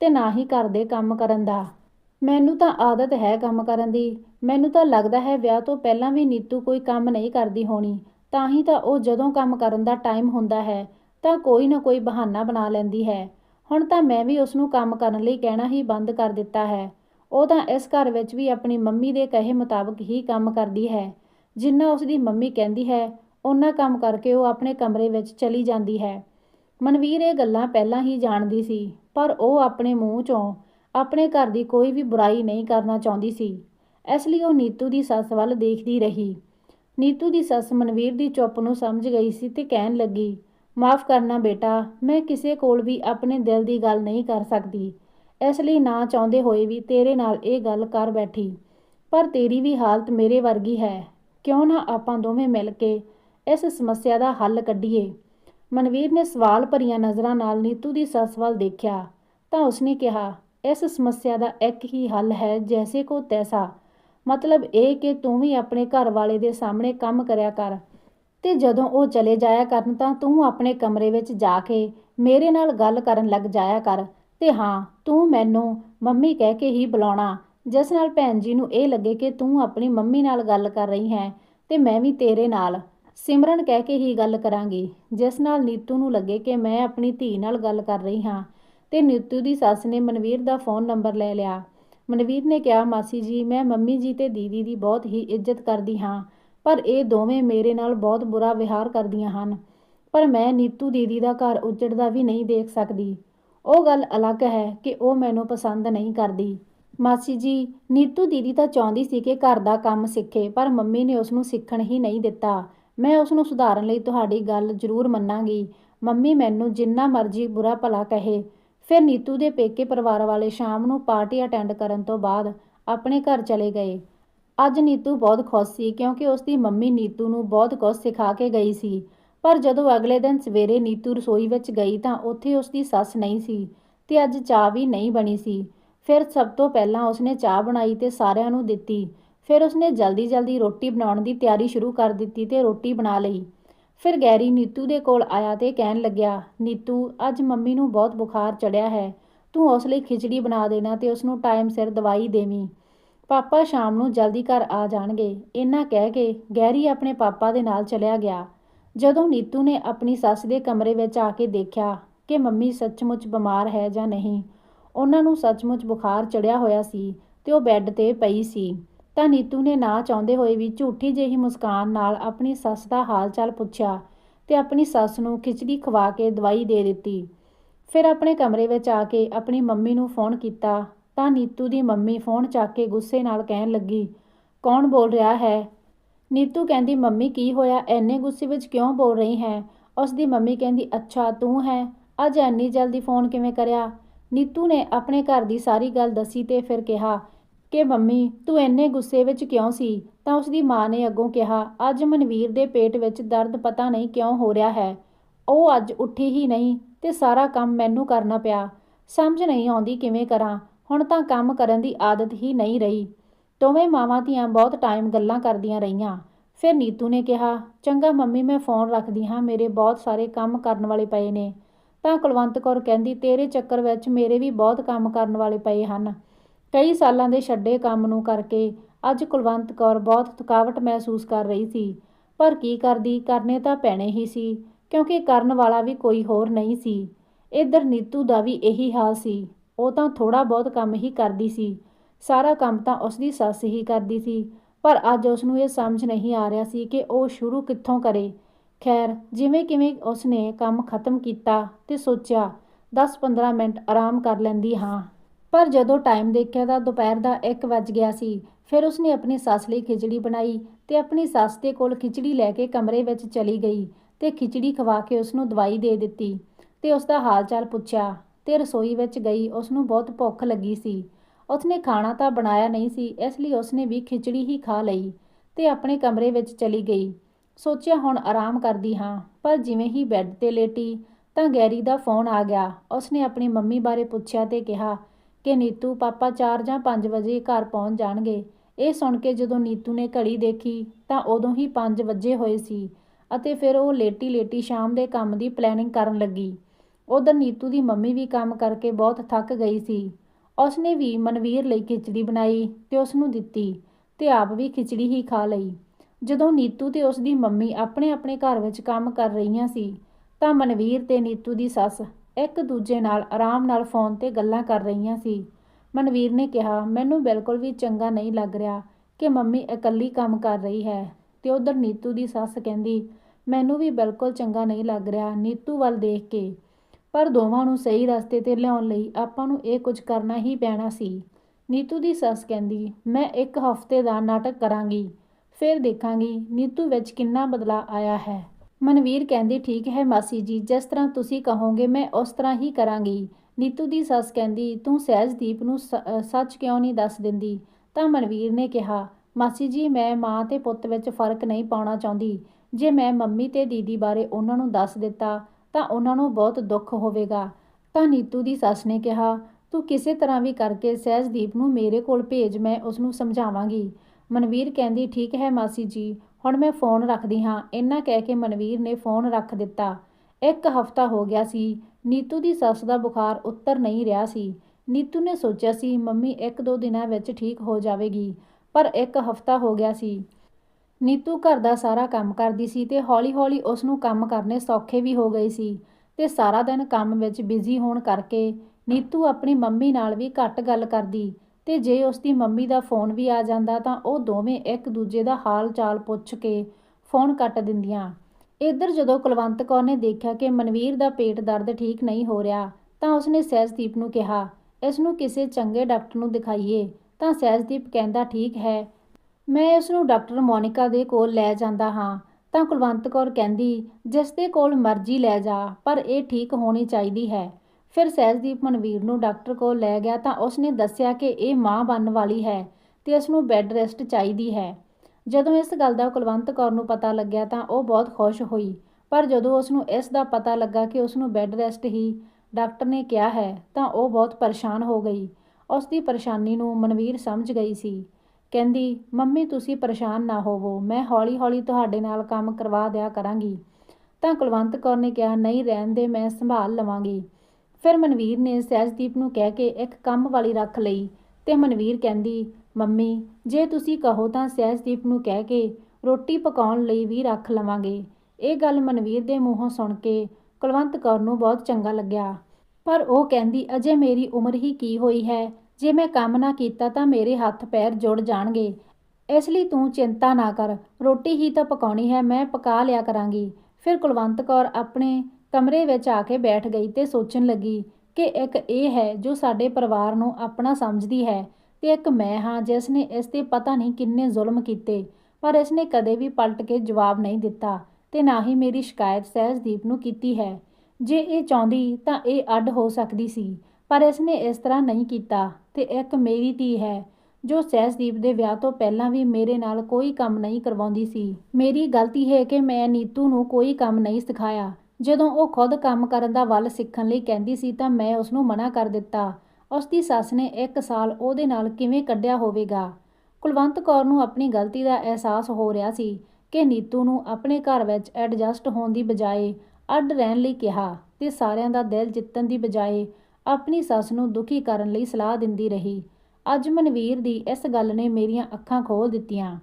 [SPEAKER 1] ਤੇ ਨਾ ਹੀ ਘਰ ਦੇ ਕੰਮ ਕਰਨ ਦਾ। ਮੈਨੂੰ ਤਾਂ ਆਦਤ ਹੈ ਕੰਮ ਕਰਨ ਦੀ। ਮੈਨੂੰ ਤਾਂ ਲੱਗਦਾ ਹੈ ਵਿਆਹ ਤੋਂ ਪਹਿਲਾਂ ਵੀ ਨੀਤੂ ਕੋਈ ਕੰਮ ਨਹੀਂ ਕਰਦੀ ਹੋਣੀ। ਤਾਂ ਹੀ ਤਾਂ ਉਹ ਜਦੋਂ ਕੰਮ ਕਰਨ ਦਾ ਟਾਈਮ ਹੁੰਦਾ ਹੈ, ਤਾਂ ਕੋਈ ਨਾ ਕੋਈ ਬਹਾਨਾ ਬਣਾ ਲੈਂਦੀ ਹੈ। ਹੁਣ ਤਾਂ ਮੈਂ ਵੀ ਉਸ ਨੂੰ ਕੰਮ ਕਰਨ ਲਈ ਕਹਿਣਾ ਹੀ ਬੰਦ ਕਰ ਦਿੱਤਾ ਹੈ। ਉਹ ਤਾਂ ਇਸ ਘਰ ਵਿੱਚ ਵੀ ਆਪਣੀ ਮੰਮੀ ਦੇ ਕਹੇ ਮੁਤਾਬਕ ਹੀ ਕੰਮ ਕਰਦੀ ਹੈ। ਜਿੰਨਾ ਉਸ ਦੀ ਮੰਮੀ ਕਹਿੰਦੀ ਹੈ ਉਹਨਾਂ ਕੰਮ ਕਰਕੇ ਉਹ ਆਪਣੇ ਕਮਰੇ ਵਿੱਚ ਚਲੀ ਜਾਂਦੀ ਹੈ। ਮਨਵੀਰ ਇਹ ਗੱਲਾਂ ਪਹਿਲਾਂ ਹੀ ਜਾਣਦੀ ਸੀ, ਪਰ ਉਹ ਆਪਣੇ ਮੂੰਹ ਚੋਂ ਆਪਣੇ ਘਰ ਦੀ ਕੋਈ ਵੀ ਬੁਰਾਈ ਨਹੀਂ ਕਰਨਾ ਚਾਹੁੰਦੀ ਸੀ। ਇਸ ਲਈ ਉਹ ਨੀਤੂ ਦੀ ਸੱਸ ਵੱਲ ਦੇਖਦੀ ਰਹੀ। ਨੀਤੂ ਦੀ ਸੱਸ ਮਨਵੀਰ ਦੀ ਚੁੱਪ ਨੂੰ ਸਮਝ ਗਈ ਸੀ ਤੇ ਕਹਿਣ ਲੱਗੀ, ਮਾਫ ਕਰਨਾ ਬੇਟਾ, ਮੈਂ ਕਿਸੇ ਕੋਲ ਵੀ ਆਪਣੇ ਦਿਲ ਦੀ ਗੱਲ ਨਹੀਂ ਕਰ ਸਕਦੀ। ਇਸ ਲਈ ਨਾ ਚਾਹੁੰਦੇ ਹੋਏ ਵੀ ਤੇਰੇ ਨਾਲ ਇਹ ਗੱਲ ਕਰ ਬੈਠੀ। ਪਰ ਤੇਰੀ ਵੀ ਹਾਲਤ ਮੇਰੇ ਵਰਗੀ ਹੈ। ਕਿਉਂ ਨਾ ਆਪਾਂ ਦੋਵੇਂ ਮਿਲ ਕੇ ਇਸ ਸਮੱਸਿਆ ਦਾ ਹੱਲ ਕੱਢੀਏ? ਮਨਵੀਰ ਨੇ ਸਵਾਲ ਭਰੀਆਂ ਨਜ਼ਰਾਂ ਨਾਲ ਨੀਤੂ ਦੀ ਸੱਸ ਵੱਲ ਦੇਖਿਆ, ਤਾਂ ਉਸਨੇ ਕਿਹਾ, ਇਸ ਸਮੱਸਿਆ ਦਾ ਇੱਕ ਹੀ ਹੱਲ ਹੈ, ਜੈਸੇ ਕੋ ਤੈਸਾ। ਮਤਲਬ ਇਹ ਕਿ ਤੂੰ ਵੀ ਆਪਣੇ ਘਰ ਵਾਲੇ ਦੇ ਸਾਹਮਣੇ ਕੰਮ ਕਰਿਆ ਕਰ। ਤੇ ਜਦੋਂ ਉਹ ਚਲੇ ਜਾਇਆ ਕਰਨ, ਤਾਂ ਤੂੰ ਆਪਣੇ ਕਮਰੇ ਵਿੱਚ ਜਾ ਕੇ ਮੇਰੇ ਨਾਲ ਗੱਲ ਕਰਨ ਲੱਗ ਜਾਇਆ ਕਰ। ਤੇ ਹਾਂ, ਤੂੰ ਮੈਨੂੰ ਮੰਮੀ ਕਹਿ ਕੇ ਹੀ ਬੁਲਾਉਣਾ, ਜਿਸ ਨਾਲ ਭੈਣ ਜੀ ਨੂੰ ਇਹ ਲੱਗੇ ਕਿ ਤੂੰ ਆਪਣੀ ਮੰਮੀ ਨਾਲ ਗੱਲ ਕਰ ਰਹੀ ਹੈ, ਤੇ ਮੈਂ ਵੀ ਤੇਰੇ ਨਾਲ। ਸਿਮਰਨ ਕਹਿ ਕੇ ਹੀ ਗੱਲ ਕਰਾਂਗੀ। ਜਿਸ ਨਾਲ ਨੀਤੂ ਨੂੰ ਲੱਗੇ ਕਿ ਮੈਂ ਆਪਣੀ ਧੀ ਨਾਲ ਗੱਲ ਕਰ ਰਹੀ ਹਾਂ ਤੇ ਨੀਤੂ ਦੀ ਸੱਸ ਨੇ ਮਨਵੀਰ ਦਾ ਫੋਨ ਨੰਬਰ ਲੈ ਲਿਆ। ਮਨਵੀਰ ਨੇ ਕਿਹਾ, ਮਾਸੀ ਜੀ, ਮੈਂ ਮੰਮੀ ਜੀ ਤੇ ਦੀਦੀ ਦੀ ਬਹੁਤ ਹੀ ਇੱਜ਼ਤ ਕਰਦੀ ਹਾਂ, ਪਰ ਇਹ ਦੋਵੇਂ ਮੇਰੇ ਨਾਲ ਬਹੁਤ ਬੁਰਾ ਵਿਹਾਰ ਕਰਦੀਆਂ ਹਨ। ਪਰ ਮੈਂ ਨੀਤੂ ਦੀਦੀ ਦਾ ਘਰ ਉਜੜਦਾ ਵੀ ਨਹੀਂ ਦੇਖ ਸਕਦੀ। ਉਹ ਗੱਲ ਅਲੱਗ ਹੈ ਕਿ ਉਹ ਮੈਨੂੰ ਪਸੰਦ ਨਹੀਂ ਕਰਦੀ। ਮਾਸੀ ਜੀ, ਨੀਤੂ ਦੀਦੀ ਤਾਂ ਚਾਹੁੰਦੀ ਸੀ ਕਿ ਘਰ ਦਾ ਕੰਮ ਸਿੱਖੇ, ਪਰ ਮੰਮੀ ਨੇ ਉਸ ਨੂੰ ਸਿੱਖਣ ਹੀ ਨਹੀਂ ਦਿੱਤਾ। ਮੈਂ ਉਸ ਨੂੰ ਸੁਧਾਰਨ ਲਈ ਤੁਹਾਡੀ ਗੱਲ ਜ਼ਰੂਰ ਮੰਨਾਂਗੀ। ਮੰਮੀ ਮੈਨੂੰ ਜਿੰਨਾ ਮਰਜ਼ੀ ਬੁਰਾ ਭਲਾ ਕਹੇ। ਫਿਰ ਨੀਤੂ ਦੇ ਪੇਕੇ ਪਰਿਵਾਰ ਵਾਲੇ ਸ਼ਾਮ ਨੂੰ ਪਾਰਟੀ ਅਟੈਂਡ ਕਰਨ ਤੋਂ ਬਾਅਦ ਆਪਣੇ ਘਰ ਚਲੇ ਗਏ। ਅੱਜ ਨੀਤੂ ਬਹੁਤ ਖੁਸ਼ ਸੀ ਕਿਉਂਕਿ ਉਸ ਦੀ ਮੰਮੀ ਨੀਤੂ ਨੂੰ ਬਹੁਤ ਕੁਝ ਸਿਖਾ ਕੇ ਗਈ ਸੀ। ਪਰ ਜਦੋਂ ਅਗਲੇ ਦਿਨ ਸਵੇਰੇ ਨੀਤੂ ਰਸੋਈ ਵਿੱਚ ਗਈ ਤਾਂ ਉੱਥੇ ਉਸ ਦੀ ਸੱਸ ਨਹੀਂ ਸੀ ਤੇ ਅੱਜ ਚਾਹ ਵੀ ਨਹੀਂ ਬਣੀ ਸੀ। ਫਿਰ ਸਭ ਤੋਂ ਪਹਿਲਾਂ ਉਸਨੇ ਚਾਹ ਬਣਾਈ ਤੇ ਸਾਰਿਆਂ ਨੂੰ ਦਿੱਤੀ। ਫਿਰ ਉਸਨੇ ਜਲਦੀ-ਜਲਦੀ ਰੋਟੀ ਬਣਾਉਣ ਦੀ ਤਿਆਰੀ ਸ਼ੁਰੂ ਕਰ ਦਿੱਤੀ ਤੇ ਰੋਟੀ ਬਣਾ ਲਈ। ਫਿਰ ਗੈਰੀ ਨੀਤੂ ਦੇ ਕੋਲ ਆਇਆ ਤੇ ਕਹਿਣ ਲੱਗਿਆ, ਨੀਤੂ, ਅੱਜ ਮੰਮੀ ਨੂੰ ਬਹੁਤ ਬੁਖਾਰ ਚੜਿਆ ਹੈ। ਤੂੰ ਉਸ ਲਈ ਖਿਚੜੀ ਬਣਾ ਦੇਣਾ ਤੇ ਉਸ ਨੂੰ ਟਾਈਮ ਸਿਰ ਦਵਾਈ ਦੇਵੀਂ। ਪਾਪਾ ਸ਼ਾਮ ਨੂੰ ਜਲਦੀ ਘਰ ਆ ਜਾਣਗੇ। ਇਹਨਾਂ ਕਹਿ ਕੇ ਗੈਰੀ ਆਪਣੇ ਪਾਪਾ ਦੇ ਨਾਲ ਚਲਿਆ ਗਿਆ। ਜਦੋਂ ਨੀਤੂ ਨੇ ਆਪਣੀ ਸੱਸ ਦੇ ਕਮਰੇ ਵਿੱਚ ਆ ਕੇ ਦੇਖਿਆ ਕਿ ਮੰਮੀ ਸੱਚਮੁੱਚ ਬਿਮਾਰ ਹੈ ਜਾਂ ਨਹੀਂ, ਉਹਨਾਂ ਨੂੰ ਸੱਚਮੁੱਚ ਬੁਖਾਰ ਚੜਿਆ ਹੋਇਆ ਸੀ ਤੇ ਉਹ ਬੈੱਡ ਤੇ ਪਈ ਸੀ। ਤਾਂ ਨੀਤੂ ਨੇ ਨਾ ਚਾਹੁੰਦੇ ਹੋਏ ਵੀ ਝੂਠੀ ਜਿਹੀ ਮੁਸਕਾਨ ਨਾਲ ਆਪਣੀ ਸੱਸ ਦਾ ਹਾਲ ਚਾਲ ਪੁੱਛਿਆ ਤੇ ਆਪਣੀ ਸੱਸ ਨੂੰ ਖਿਚੜੀ ਖਵਾ ਕੇ ਦਵਾਈ ਦੇ ਦਿੱਤੀ। ਫਿਰ ਆਪਣੇ ਕਮਰੇ ਵਿੱਚ ਆ ਕੇ ਆਪਣੀ ਮੰਮੀ ਨੂੰ ਫੋਨ ਕੀਤਾ ਤਾਂ ਨੀਤੂ ਦੀ ਮੰਮੀ ਫੋਨ ਚੱਕ ਕੇ ਗੁੱਸੇ ਨਾਲ ਕਹਿਣ ਲੱਗੀ, ਕੌਣ ਬੋਲ ਰਿਹਾ ਹੈ? ਨੀਤੂ ਕਹਿੰਦੀ, ਮੰਮੀ, ਕੀ ਹੋਇਆ? ਐਨੇ ਗੁੱਸੇ ਵਿੱਚ ਕਿਉਂ ਬੋਲ ਰਹੀ ਹੈ? ਉਸ ਦੀ ਮੰਮੀ ਕਹਿੰਦੀ, ਅੱਛਾ, ਤੂੰ ਹੈ। ਅੱਜ ਐਨੀ ਜਲਦੀ ਫੋਨ ਕਿਵੇਂ ਕਰਿਆ? ਨੀਤੂ ਨੇ ਆਪਣੇ ਘਰ ਦੀ ਸਾਰੀ ਗੱਲ ਦੱਸੀ ਤੇ ਫਿਰ ਕਿਹਾ ਕਿ ਮੰਮੀ, ਤੂੰ ਇੰਨੇ ਗੁੱਸੇ ਵਿੱਚ ਕਿਉਂ ਸੀ? ਤਾਂ ਉਸਦੀ ਮਾਂ ਨੇ ਅੱਗੋਂ ਕਿਹਾ, ਅੱਜ ਮਨਵੀਰ ਦੇ ਪੇਟ ਵਿੱਚ ਦਰਦ ਪਤਾ ਨਹੀਂ ਕਿਉਂ ਹੋ ਰਿਹਾ ਹੈ। ਉਹ ਅੱਜ ਉੱਠੀ ਹੀ ਨਹੀਂ ਤੇ ਸਾਰਾ ਕੰਮ ਮੈਨੂੰ ਕਰਨਾ ਪਿਆ। ਸਮਝ ਨਹੀਂ ਆਉਂਦੀ ਕਿਵੇਂ ਕਰਾਂ। ਹੁਣ ਤਾਂ ਕੰਮ ਕਰਨ ਦੀ ਆਦਤ ਹੀ ਨਹੀਂ ਰਹੀ। ਦੋਵੇਂ ਮਾਵਾਂ ਧੀਆਂ ਬਹੁਤ ਟਾਈਮ ਗੱਲਾਂ ਕਰਦੀਆਂ ਰਹੀਆਂ। ਫਿਰ ਨੀਤੂ ਨੇ ਕਿਹਾ, ਚੰਗਾ ਮੰਮੀ, ਮੈਂ ਫੋਨ ਰੱਖਦੀ ਹਾਂ। ਮੇਰੇ ਬਹੁਤ ਸਾਰੇ ਕੰਮ ਕਰਨ ਵਾਲੇ ਪਏ ਨੇ। ਤਾਂ ਕੁਲਵੰਤ ਕੌਰ ਕਹਿੰਦੀ, ਤੇਰੇ ਚੱਕਰ ਵਿੱਚ ਮੇਰੇ ਵੀ ਬਹੁਤ ਕੰਮ ਕਰਨ ਵਾਲੇ ਪਏ ਹਨ। ਕਈ ਸਾਲਾਂ ਦੇ ਛੱਡੇ ਕੰਮ ਨੂੰ ਕਰਕੇ ਅੱਜ ਕੁਲਵੰਤ ਕੌਰ ਬਹੁਤ ਥਕਾਵਟ ਮਹਿਸੂਸ ਕਰ ਰਹੀ ਸੀ। ਪਰ ਕੀ ਕਰਦੀ, ਕਰਨੇ ਤਾਂ ਪੈਣੇ ਹੀ ਸੀ, ਕਿਉਂਕਿ ਕਰਨ ਵਾਲਾ ਵੀ ਕੋਈ ਹੋਰ ਨਹੀਂ ਸੀ। ਇੱਧਰ ਨੀਤੂ ਦਾ ਵੀ ਇਹੀ ਹਾਲ ਸੀ। ਉਹ ਤਾਂ ਥੋੜਾ ਬਹੁਤ ਕੰਮ ਹੀ ਕਰਦੀ ਸੀ। ਸਾਰਾ ਕੰਮ ਤਾਂ ਉਸਦੀ ਸੱਸ ਹੀ ਕਰਦੀ ਸੀ। ਪਰ ਅੱਜ ਉਸ ਨੂੰ ਇਹ ਸਮਝ ਨਹੀਂ ਆ ਰਿਹਾ ਸੀ ਕਿ ਉਹ ਸ਼ੁਰੂ ਕਿੱਥੋਂ ਕਰੇ। ਖੈਰ, ਜਿਵੇਂ ਕਿਵੇਂ ਉਸ ਨੇ ਕੰਮ ਖਤਮ ਕੀਤਾ ਤੇ ਸੋਚਿਆ 10-15 ਮਿੰਟ ਆਰਾਮ ਕਰ ਲੈਂਦੀ ਹਾਂ। ਪਰ ਜਦੋਂ ਟਾਈਮ ਦੇਖਿਆ ਤਾਂ ਦੁਪਹਿਰ ਦਾ 1 ਵੱਜ ਗਿਆ ਸੀ। ਫਿਰ ਉਸਨੇ ਆਪਣੀ ਸੱਸ ਲਈ ਖਿਚੜੀ ਬਣਾਈ ਤੇ ਆਪਣੀ ਸੱਸ ਦੇ ਕੋਲ ਖਿਚੜੀ ਲੈ ਕੇ ਕਮਰੇ ਵਿੱਚ ਚਲੀ ਗਈ ਤੇ ਖਿਚੜੀ ਖਵਾ ਕੇ ਉਸਨੂੰ ਦਵਾਈ ਦੇ ਦਿੱਤੀ ਤੇ ਉਸ ਦਾ ਹਾਲ ਚਾਲ ਪੁੱਛਿਆ ਤੇ ਰਸੋਈ ਵਿੱਚ ਗਈ। ਉਸ ਨੂੰ ਬਹੁਤ ਭੁੱਖ ਲੱਗੀ ਸੀ। ਉਸਨੇ ਖਾਣਾ ਤਾਂ ਬਣਾਇਆ ਨਹੀਂ ਸੀ, ਇਸ ਲਈ ਉਸਨੇ ਵੀ ਖਿਚੜੀ ਹੀ ਖਾ ਲਈ ਤੇ ਆਪਣੇ ਕਮਰੇ ਵਿੱਚ ਚਲੀ ਗਈ। ਸੋਚਿਆ ਹੁਣ ਆਰਾਮ ਕਰਦੀ ਹਾਂ, ਪਰ ਜਿਵੇਂ ਹੀ ਬੈੱਡ ਤੇ ਲੇਟੀ ਤਾਂ ਗੈਰੀ ਦਾ ਫੋਨ ਆ ਗਿਆ। ਉਸਨੇ ਆਪਣੀ ਮੰਮੀ ਬਾਰੇ ਪੁੱਛਿਆ ਤੇ ਕਿਹਾ ਕਿ ਨੀਤੂ ਪਾਪਾ 4 ਜਾਂ 5 ਵਜੇ ਘਰ ਪਹੁੰਚ ਜਾਣਗੇ। ਇਹ ਸੁਣ ਕੇ ਜਦੋਂ ਨੀਤੂ ਨੇ ਘੜੀ ਦੇਖੀ ਤਾਂ ਉਦੋਂ ਹੀ 5 ਵਜੇ ਹੋਏ ਸੀ ਅਤੇ ਫਿਰ ਉਹ ਲੇਟੀ ਲੇਟੀ ਸ਼ਾਮ ਦੇ ਕੰਮ ਦੀ ਪਲੈਨਿੰਗ ਕਰਨ ਲੱਗੀ। ਉਧਰ ਨੀਤੂ ਦੀ ਮੰਮੀ ਵੀ ਕੰਮ ਕਰਕੇ ਬਹੁਤ ਥੱਕ ਗਈ ਸੀ। ਉਸਨੇ ਵੀ ਮਨਵੀਰ ਲਈ ਖਿਚੜੀ ਬਣਾਈ ਤੇ ਉਸ ਨੂੰ ਦਿੱਤੀ ਤੇ ਆਪ ਵੀ ਖਿਚੜੀ ਹੀ ਖਾ ਲਈ। ਜਦੋਂ ਨੀਤੂ ਤੇ ਉਸ ਦੀ ਮੰਮੀ ਆਪਣੇ ਆਪਣੇ ਘਰ ਵਿੱਚ ਕੰਮ ਕਰ ਰਹੀਆਂ ਸੀ ਤਾਂ ਮਨਵੀਰ ਤੇ ਨੀਤੂ ਦੀ ਸੱਸ ਇੱਕ ਦੂਜੇ ਨਾਲ ਆਰਾਮ ਨਾਲ ਫੋਨ ਤੇ ਗੱਲਾਂ ਕਰ ਰਹੀਆਂ ਸੀ। ਮਨਵੀਰ ਨੇ ਕਿਹਾ, ਮੈਨੂੰ ਬਿਲਕੁਲ ਵੀ ਚੰਗਾ ਨਹੀਂ ਲੱਗ ਰਿਹਾ ਕਿ ਮੰਮੀ ਇਕੱਲੀ ਕੰਮ ਕਰ ਰਹੀ ਹੈ ਤੇ ਉਧਰ ਨੀਤੂ ਦੀ ਸੱਸ ਕਹਿੰਦੀ, ਮੈਨੂੰ ਵੀ ਬਿਲਕੁਲ ਚੰਗਾ ਨਹੀਂ ਲੱਗ ਰਿਹਾ ਨੀਤੂ ਵੱਲ ਦੇਖ ਕੇ। ਪਰ ਦੋਵਾਂ ਨੂੰ ਸਹੀ ਰਸਤੇ ਤੇ ਲਿਆਉਣ ਲਈ ਆਪਾਂ ਨੂੰ ਇਹ ਕੁਝ ਕਰਨਾ ਹੀ ਪੈਣਾ ਸੀ। ਨੀਤੂ ਦੀ ਸੱਸ ਕਹਿੰਦੀ, ਮੈਂ ਇੱਕ ਹਫ਼ਤੇ ਦਾ ਨਾਟਕ ਕਰਾਂਗੀ, ਫਿਰ ਦੇਖਾਂਗੀ ਨੀਤੂ ਵਿੱਚ ਕਿੰਨਾ ਬਦਲਾਅ ਆਇਆ ਹੈ। ਮਨਵੀਰ ਕਹਿੰਦੀ ਠੀਕ ਹੈ ਮਾਸੀ ਜੀ ਜਿਸ ਤਰ੍ਹਾਂ ਤੁਸੀਂ ਕਹੋਗੇ ਮੈਂ ਉਸ ਤਰ੍ਹਾਂ ਹੀ ਕਰਾਂਗੀ। ਨੀਤੂ ਦੀ ਸੱਸ ਕਹਿੰਦੀ ਤੂੰ ਸਹਿਜਦੀਪ ਨੂੰ ਸ- ਅ, ਸੱਚ ਕਿਉਂ ਨਹੀਂ ਦੱਸ ਦਿੰਦੀ? ਤਾਂ ਮਨਵੀਰ ਨੇ ਕਿਹਾ ਮਾਸੀ ਜੀ ਮੈਂ ਮਾਂ ਤੇ ਪੁੱਤ ਵਿੱਚ ਫ਼ਰਕ ਨਹੀਂ ਪਾਉਣਾ ਚਾਹੁੰਦੀ। ਜੇ ਮੈਂ ਮੰਮੀ ਤੇ ਦੀਦੀ ਬਾਰੇ ਉਹਨਾਂ ਨੂੰ ਦੱਸ ਦਿੱਤਾ ਤਾਂ ਉਹਨਾਂ ਨੂੰ ਬਹੁਤ ਦੁੱਖ ਹੋਵੇਗਾ। ਤਾਂ ਨੀਤੂ ਦੀ ਸੱਸ ਨੇ ਕਿਹਾ ਤੂੰ ਕਿਸੇ ਤਰ੍ਹਾਂ ਵੀ ਕਰਕੇ ਸਹਿਜਦੀਪ ਨੂੰ ਮੇਰੇ ਕੋਲ ਭੇਜ ਮੈਂ ਉਸ ਨੂੰ ਸਮਝਾਵਾਂਗੀ। ਮਨਵੀਰ ਕਹਿੰਦੀ ਠੀਕ ਹੈ ਮਾਸੀ ਜੀ ਹੁਣ ਮੈਂ ਫੋਨ ਰੱਖਦੀ ਹਾਂ। ਇੰਨਾ ਕਹਿ ਕੇ ਮਨਵੀਰ ਨੇ ਫੋਨ ਰੱਖ ਦਿੱਤਾ। ਇੱਕ ਹਫ਼ਤਾ ਹੋ ਗਿਆ ਸੀ। ਨੀਤੂ ਦੀ ਸੱਸ ਦਾ ਬੁਖਾਰ ਉੱਤਰ ਨਹੀਂ ਰਿਹਾ ਸੀ। ਨੀਤੂ ਨੇ ਸੋਚਿਆ ਸੀ, ਮੰਮੀ, ਇੱਕ ਦੋ ਦਿਨਾਂ ਵਿੱਚ ਠੀਕ ਹੋ ਜਾਵੇਗੀ। ਪਰ ਇੱਕ ਹਫ਼ਤਾ ਹੋ ਗਿਆ ਸੀ। ਨੀਤੂ ਘਰ ਦਾ ਸਾਰਾ ਕੰਮ ਕਰਦੀ ਸੀ ਤੇ ਹੌਲੀ-ਹੌਲੀ ਉਸ ਨੂੰ ਕੰਮ ਕਰਨੇ ਸੌਖੇ ਵੀ ਹੋ ਗਏ ਸੀ ਤੇ ਸਾਰਾ ਦਿਨ ਕੰਮ ਵਿੱਚ ਬਿਜ਼ੀ ਹੋਣ ਕਰਕੇ ਨੀਤੂ ਆਪਣੀ ਮੰਮੀ ਨਾਲ ਵੀ ਘੱਟ ਗੱਲ ਕਰਦੀ। ਤੇ ਜੇ ਉਸ ਦੀ ਮੰਮੀ ਦਾ ਫੋਨ ਵੀ ਆ ਜਾਂਦਾ ਤਾਂ ਉਹ ਦੋਵੇਂ ਇੱਕ ਦੂਜੇ ਦਾ ਹਾਲ ਚਾਲ ਪੁੱਛ ਕੇ ਫੋਨ ਕੱਟ ਦਿੰਦੀਆਂ। ਇੱਧਰ ਜਦੋਂ ਕੁਲਵੰਤ ਕੌਰ ਨੇ ਦੇਖਿਆ ਕਿ ਮਨਵੀਰ ਦਾ ਪੇਟ ਦਰਦ ਠੀਕ ਨਹੀਂ ਹੋ ਰਿਹਾ, ਤਾਂ ਉਸਨੇ ਸਹਿਜਦੀਪ ਨੂੰ ਕਿਹਾ, ਇਸ ਨੂੰ ਕਿਸੇ ਚੰਗੇ ਡਾਕਟਰ ਨੂੰ ਦਿਖਾਈਏ, ਤਾਂ ਸਹਿਜਦੀਪ ਕਹਿੰਦਾ, ਠੀਕ ਹੈ, ਮੈਂ ਇਸ ਨੂੰ ਡਾਕਟਰ ਮੋਨਿਕਾ ਦੇ ਕੋਲ ਲੈ ਜਾਂਦਾ ਹਾਂ। ਤਾਂ ਕੁਲਵੰਤ ਕੌਰ ਕਹਿੰਦੀ, ਜਿਸ ਦੇ ਕੋਲ ਮਰਜ਼ੀ ਲੈ ਜਾ, ਪਰ ਇਹ ਠੀਕ ਹੋਣੀ ਚਾਹੀਦੀ ਹੈ। ਫਿਰ ਸਹਿਜਦੀਪ ਮਨਵੀਰ ਨੂੰ ਡਾਕਟਰ ਕੋਲ ਲੈ ਗਿਆ ਤਾਂ ਉਸਨੇ ਦੱਸਿਆ ਕਿ ਇਹ ਮਾਂ ਬਣਨ ਵਾਲੀ ਹੈ ਤੇ ਇਸ ਨੂੰ ਬੈੱਡ ਰੈਸਟ ਚਾਹੀਦੀ ਹੈ। ਜਦੋਂ ਇਸ ਗੱਲ ਦਾ ਕੁਲਵੰਤ ਕੌਰ ਨੂੰ ਪਤਾ ਲੱਗਿਆ ਤਾਂ ਉਹ ਬਹੁਤ ਖੁਸ਼ ਹੋਈ। ਪਰ ਜਦੋਂ ਉਸ ਨੂੰ ਇਸ ਦਾ ਪਤਾ ਲੱਗਾ ਕਿ ਉਸ ਨੂੰ ਬੈੱਡ ਰੈਸਟ ਹੀ ਡਾਕਟਰ ਨੇ ਕਿਹਾ ਹੈ ਤਾਂ ਉਹ ਬਹੁਤ ਪਰੇਸ਼ਾਨ ਹੋ ਗਈ। ਉਸ ਦੀ ਪਰੇਸ਼ਾਨੀ ਨੂੰ ਮਨਵੀਰ ਸਮਝ ਗਈ ਸੀ। ਕਹਿੰਦੀ, ਮੰਮੀ, ਤੁਸੀਂ ਪਰੇਸ਼ਾਨ ਨਾ ਹੋਵੋ। ਮੈਂ ਹੌਲੀ-ਹੌਲੀ ਤੁਹਾਡੇ ਨਾਲ ਕੰਮ ਕਰਵਾ ਦਿਆ ਕਰਾਂਗੀ। ਤਾਂ ਕੁਲਵੰਤ ਕੌਰ ਨੇ ਕਿਹਾ, ਨਹੀਂ ਰਹਿਣ ਦੇ, ਮੈਂ ਸੰਭਾਲ ਲਵਾਂਗੀ। ਫਿਰ ਮਨਵੀਰ ਨੇ ਸਹਿਜਦੀਪ ਨੂੰ ਕਹਿ ਕੇ ਇੱਕ ਕੰਮ ਵਾਲੀ ਰੱਖ ਲਈ ਤੇ ਮਨਵੀਰ ਕਹਿੰਦੀ, ਮੰਮੀ, ਜੇ ਤੁਸੀਂ ਕਹੋ ਤਾਂ ਸਹਿਜਦੀਪ ਨੂੰ ਕਹਿ ਕੇ ਰੋਟੀ ਪਕਾਉਣ ਲਈ ਵੀ ਰੱਖ ਲਵਾਂਗੇ। ਇਹ ਗੱਲ ਮਨਵੀਰ ਦੇ ਮੂੰਹੋਂ ਸੁਣ ਕੇ ਕੁਲਵੰਤ ਕੌਰ ਨੂੰ ਬਹੁਤ ਚੰਗਾ ਲੱਗਿਆ। ਪਰ ਉਹ ਕਹਿੰਦੀ, ਅਜੇ ਮੇਰੀ ਉਮਰ ਹੀ ਕੀ ਹੋਈ ਹੈ? ਜੇ ਮੈਂ ਕੰਮ ਨਾ ਕੀਤਾ ਤਾਂ ਮੇਰੇ ਹੱਥ ਪੈਰ ਜੁੜ ਜਾਣਗੇ। ਇਸ ਲਈ ਤੂੰ ਚਿੰਤਾ ਨਾ ਕਰ। ਰੋਟੀ ਹੀ ਤਾਂ ਪਕਾਉਣੀ ਹੈ, ਮੈਂ ਪਕਾ ਲਿਆ ਕਰਾਂਗੀ। ਫਿਰ ਕੁਲਵੰਤ ਕੌਰ ਆਪਣੇ ਕਮਰੇ ਵਿੱਚ ਆ ਕੇ ਬੈਠ ਗਈ ਤੇ ਸੋਚਣ ਲੱਗੀ ਕਿ ਇੱਕ ਇਹ ਹੈ ਜੋ ਸਾਡੇ ਪਰਿਵਾਰ ਨੂੰ ਆਪਣਾ ਸਮਝਦੀ ਹੈ ਤੇ ਇੱਕ ਮੈਂ ਹਾਂ ਜਿਸ ਨੇ ਇਸ ਤੇ ਪਤਾ ਨਹੀਂ ਕਿੰਨੇ ਜ਼ੁਲਮ ਕੀਤੇ, ਪਰ ਇਸ ਨੇ ਕਦੇ ਵੀ ਪਲਟ ਕੇ ਜਵਾਬ ਨਹੀਂ ਦਿੱਤਾ ਤੇ ਨਾ ਹੀ ਮੇਰੀ ਸ਼ਿਕਾਇਤ ਸਹਿਜਦੀਪ ਨੂੰ ਕੀਤੀ ਹੈ। ਜੇ ਇਹ ਚਾਹੁੰਦੀ ਤਾਂ ਇਹ ਅੱਡ ਹੋ ਸਕਦੀ ਸੀ, ਪਰ ਇਸ ਨੇ ਇਸ ਤਰ੍ਹਾਂ ਨਹੀਂ ਕੀਤਾ ਤੇ ਇੱਕ ਮੇਰੀ ਧੀ ਹੈ ਜੋ ਸਹਿਜਦੀਪ ਦੇ ਵਿਆਹ ਤੋਂ ਪਹਿਲਾਂ ਵੀ ਮੇਰੇ ਨਾਲ ਕੋਈ ਕੰਮ ਨਹੀਂ ਕਰਵਾਉਂਦੀ ਸੀ। ਮੇਰੀ ਗਲਤੀ ਹੈ ਕਿ ਮੈਂ ਨੀਤੂ ਨੂੰ ਕੋਈ ਕੰਮ ਨਹੀਂ ਸਿਖਾਇਆ ਜਦੋਂ ਉਹ ਖੁਦ ਕੰਮ ਕਰਨ ਦਾ ਵੱਲ ਸਿੱਖਣ ਲਈ ਕਹਿੰਦੀ ਸੀ ਤਾਂ ਮੈਂ ਉਸ ਨੂੰ ਮਨਾ ਕਰ ਦਿੱਤਾ। ਉਸ ਦੀ ਸੱਸ ਨੇ ਇੱਕ ਸਾਲ ਉਹਦੇ ਨਾਲ ਕਿਵੇਂ ਕੱਢਿਆ ਹੋਵੇਗਾ? ਕੁਲਵੰਤ ਕੌਰ ਨੂੰ ਆਪਣੀ ਗਲਤੀ ਦਾ ਅਹਿਸਾਸ ਹੋ ਰਿਹਾ ਸੀ ਕਿ ਨੀਤੂ ਨੂੰ ਆਪਣੇ ਘਰ ਵਿੱਚ ਐਡਜਸਟ ਹੋਣ ਦੀ ਬਜਾਏ ਅੱਡ ਰਹਿਣ ਲਈ ਕਿਹਾ ਤੇ ਸਾਰਿਆਂ ਦਾ ਦਿਲ ਜਿੱਤਣ ਦੀ ਬਜਾਏ ਆਪਣੀ ਸੱਸ ਨੂੰ ਦੁਖੀ ਕਰਨ ਲਈ ਸਲਾਹ ਦਿੰਦੀ ਰਹੀ। ਅੱਜ ਮਨਵੀਰ ਦੀ ਇਸ ਗੱਲ ਨੇ ਮੇਰੀਆਂ ਅੱਖਾਂ ਖੋਲ ਦਿੱਤੀਆਂ।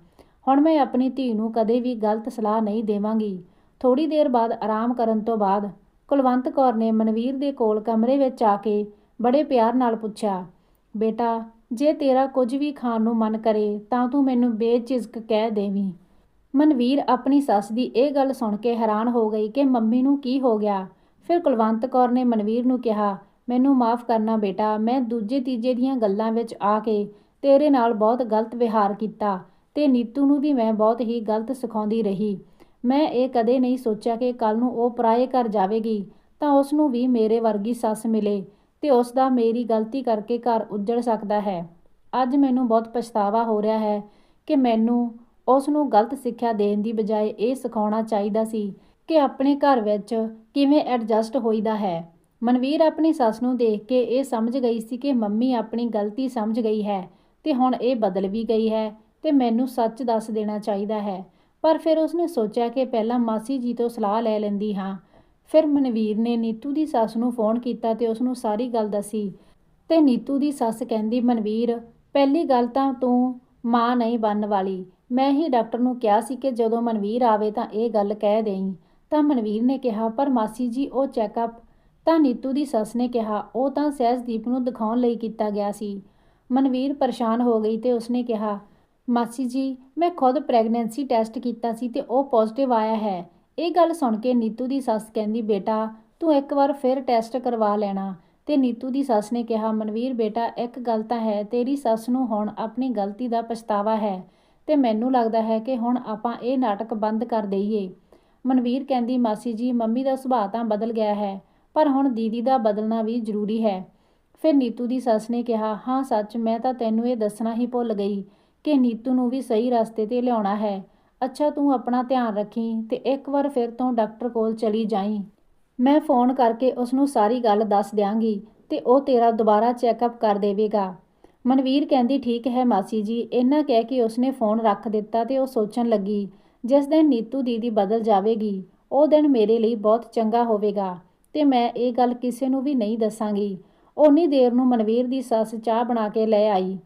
[SPEAKER 1] ਹੁਣ ਮੈਂ ਆਪਣੀ ਧੀ ਨੂੰ ਕਦੇ ਵੀ ਗਲਤ ਸਲਾਹ ਨਹੀਂ ਦੇਵਾਂਗੀ। ਥੋੜੀ ਦੇਰ ਬਾਅਦ ਆਰਾਮ ਕਰਨ ਤੋਂ ਬਾਅਦ ਕੁਲਵੰਤ ਕੌਰ ਨੇ ਮਨਵੀਰ ਦੇ ਕੋਲ ਕਮਰੇ ਵਿੱਚ ਆ ਕੇ ਬੜੇ ਪਿਆਰ ਨਾਲ ਪੁੱਛਿਆ, ਬੇਟਾ, ਜੇ ਤੇਰਾ ਕੁਝ ਵੀ ਖਾਣ ਨੂੰ ਮਨ ਕਰੇ ਤਾਂ ਤੂੰ ਮੈਨੂੰ ਬੇਝਿਜਕ ਕਹਿ ਦੇਵੀਂ। ਮਨਵੀਰ ਆਪਣੀ ਸੱਸ ਦੀ ਇਹ ਗੱਲ ਸੁਣ ਕੇ ਹੈਰਾਨ ਹੋ ਗਈ ਕਿ ਮੰਮੀ ਨੂੰ ਕੀ ਹੋ ਗਿਆ। ਫਿਰ ਕੁਲਵੰਤ ਕੌਰ ਨੇ ਮਨਵੀਰ ਨੂੰ ਕਿਹਾ, ਮੈਨੂੰ ਮਾਫ ਕਰਨਾ ਬੇਟਾ, ਮੈਂ ਦੂਜੇ ਤੀਜੇ ਦੀਆਂ ਗੱਲਾਂ ਵਿੱਚ ਆ ਕੇ ਤੇਰੇ ਨਾਲ ਬਹੁਤ ਗਲਤ ਵਿਹਾਰ ਕੀਤਾ ਤੇ ਨੀਤੂ ਨੂੰ ਵੀ ਮੈਂ ਬਹੁਤ ਹੀ ਗਲਤ ਸਿਖਾਉਂਦੀ ਰਹੀ। ਮੈਂ ਇਹ ਕਦੇ ਨਹੀਂ ਸੋਚਿਆ ਕਿ ਕੱਲ ਨੂੰ ਉਹ ਪਰਾਏ ਘਰ ਜਾਵੇਗੀ, ਤਾਂ ਉਸ ਨੂੰ ਵੀ ਮੇਰੇ ਵਰਗੀ ਸੱਸ ਮਿਲੇ ਤੇ ਉਸ ਦਾ ਮੇਰੀ ਗਲਤੀ ਕਰਕੇ ਘਰ ਉੱਜੜ ਸਕਦਾ ਹੈ। ਅੱਜ ਮੈਨੂੰ ਬਹੁਤ ਪਛਤਾਵਾ ਹੋ ਰਿਹਾ ਹੈ ਕਿ ਮੈਨੂੰ ਉਸ ਨੂੰ ਗਲਤ ਸਿੱਖਿਆ ਦੇਣ ਦੀ ਬਜਾਏ ਇਹ ਸਿਖਾਉਣਾ ਚਾਹੀਦਾ ਸੀ ਕਿ ਆਪਣੇ ਘਰ ਵਿੱਚ ਕਿਵੇਂ ਐਡਜਸਟ ਹੋਈਦਾ ਹੈ। ਮਨਵੀਰ ਆਪਣੀ ਸੱਸ ਨੂੰ ਦੇਖ ਕੇ ਇਹ ਸਮਝ ਗਈ ਸੀ ਕਿ ਮੰਮੀ ਆਪਣੀ ਗਲਤੀ ਸਮਝ ਗਈ ਹੈ ਤੇ ਹੁਣ ਇਹ ਬਦਲ ਵੀ ਗਈ ਹੈ ਤੇ ਮੈਨੂੰ ਸੱਚ ਦੱਸ ਦੇਣਾ ਚਾਹੀਦਾ ਹੈ। ਪਰ ਫਿਰ ਉਸਨੇ ਸੋਚਿਆ ਕਿ ਪਹਿਲਾਂ ਮਾਸੀ ਜੀ ਤੋਂ ਸਲਾਹ ਲੈ ਲੈਂਦੀ ਹਾਂ। ਫਿਰ ਮਨਵੀਰ ਨੇ ਨੀਤੂ ਦੀ ਸੱਸ ਨੂੰ ਫੋਨ ਕੀਤਾ ਤੇ ਉਸ ਨੂੰ ਸਾਰੀ ਗੱਲ ਦੱਸੀ। ਤੇ ਨੀਤੂ ਦੀ ਸੱਸ ਕਹਿੰਦੀ, ਮਨਵੀਰ, ਪਹਿਲੀ ਗੱਲ ਤਾਂ ਤੂੰ ਮਾਂ ਨਹੀਂ ਬਣਨ ਵਾਲੀ। ਮੈਂ ਹੀ ਡਾਕਟਰ ਨੂੰ ਕਿਹਾ ਸੀ ਕਿ ਜਦੋਂ ਮਨਵੀਰ ਆਵੇ ਤਾਂ ਇਹ ਗੱਲ ਕਹਿ ਦੇਈ। ਤਾਂ ਮਨਵੀਰ ਨੇ ਕਿਹਾ, ਪਰ ਮਾਸੀ ਜੀ, ਉਹ ਚੈੱਕਅਪ ਤਾਂ ਨੀਤੂ ਦੀ ਸੱਸ ਨੇ ਕਿਹਾ, ਉਹ ਤਾਂ ਸਹਿਜਦੀਪ ਨੂੰ ਦਿਖਾਉਣ ਲਈ ਕੀਤਾ ਗਿਆ ਸੀ ਮਨਵੀਰ ਪਰੇਸ਼ਾਨ ਹੋ ਗਈ ਤੇ ਉਸਨੇ ਕਿਹਾ ਮਾਸੀ ਜੀ, ਮੈਂ ਖੁਦ ਪ੍ਰੈਗਨੈਂਸੀ ਟੈਸਟ ਕੀਤਾ ਸੀ ਤੇ ਉਹ ਪੋਜ਼ਿਟਿਵ ਆਇਆ ਹੈ। ਇਹ ਗੱਲ ਸੁਣ ਕੇ ਨੀਤੂ ਦੀ ਸੱਸ ਕਹਿੰਦੀ, ਬੇਟਾ, ਤੂੰ ਇੱਕ ਵਾਰ ਫਿਰ ਟੈਸਟ ਕਰਵਾ ਲੈਣਾ। ਤੇ ਨੀਤੂ ਦੀ ਸੱਸ ਨੇ ਕਿਹਾ, ਮਨਵੀਰ, ਬੇਟਾ, ਇੱਕ ਗੱਲ ਤਾਂ ਹੈ, ਤੇਰੀ ਸੱਸ ਨੂੰ ਹੁਣ ਆਪਣੀ ਗਲਤੀ ਦਾ ਪਛਤਾਵਾ ਹੈ ਤੇ ਮੈਨੂੰ ਲੱਗਦਾ ਹੈ ਕਿ ਹੁਣ ਆਪਾਂ ਇਹ ਨਾਟਕ ਬੰਦ ਕਰ ਦਈਏ। ਮਨਵੀਰ ਕਹਿੰਦੀ, ਮਾਸੀ ਜੀ, ਮੰਮੀ ਦਾ ਸੁਭਾਅ ਤਾਂ ਬਦਲ ਗਿਆ ਹੈ, ਪਰ ਹੁਣ ਦੀਦੀ ਦਾ ਬਦਲਣਾ ਵੀ ਜ਼ਰੂਰੀ ਹੈ। ਫਿਰ ਨੀਤੂ ਦੀ ਸੱਸ ਨੇ ਕਿਹਾ, ਹਾਂ, ਸੱਚ, ਮੈਂ ਤਾਂ ਤੈਨੂੰ ਇਹ ਦੱਸਣਾ ਹੀ ਭੁੱਲ ਗਈ। ਕਿ ਨੀਤੂ ਨੂੰ ਵੀ ਸਹੀ ਰਸਤੇ ਤੇ ਲਿਆਉਣਾ ਹੈ। ਅੱਛਾ, ਤੂੰ ਆਪਣਾ ਧਿਆਨ ਰੱਖੀ ਤੇ ਇੱਕ ਵਾਰ ਫਿਰ ਤੋਂ ਡਾਕਟਰ ਕੋਲ ਚਲੀ ਜਾਈਂ। ਮੈਂ ਫੋਨ ਕਰਕੇ ਉਸ ਨੂੰ ਸਾਰੀ ਗੱਲ ਦੱਸ ਦਿਆਂਗੀ ਤੇ ਉਹ ਤੇਰਾ ਦੁਬਾਰਾ ਚੈੱਕਅਪ ਕਰ ਦੇਵੇਗਾ। ਮਨਵੀਰ ਕਹਿੰਦੀ, ਠੀਕ ਹੈ ਮਾਸੀ ਜੀ। ਇਹਨਾਂ ਕਹਿ ਕੇ ਉਸਨੇ ਫੋਨ ਰੱਖ ਦਿੱਤਾ ਤੇ ਉਹ ਸੋਚਣ ਲੱਗੀ, ਜਿਸ ਦਿਨ ਨੀਤੂ ਦੀਦੀ ਬਦਲ ਜਾਵੇਗੀ, ਉਹ ਦਿਨ ਮੇਰੇ ਲਈ ਬਹੁਤ ਚੰਗਾ ਹੋਵੇਗਾ ਤੇ ਮੈਂ ਇਹ ਗੱਲ ਕਿਸੇ ਨੂੰ ਵੀ ਨਹੀਂ ਦੱਸਾਂਗੀ। ਓਨੀ ਦੇਰ ਨੂੰ ਮਨਵੀਰ ਦੀ ਸੱਸ ਚਾਹ ਬਣਾ ਕੇ ਲੈ ਆਈ।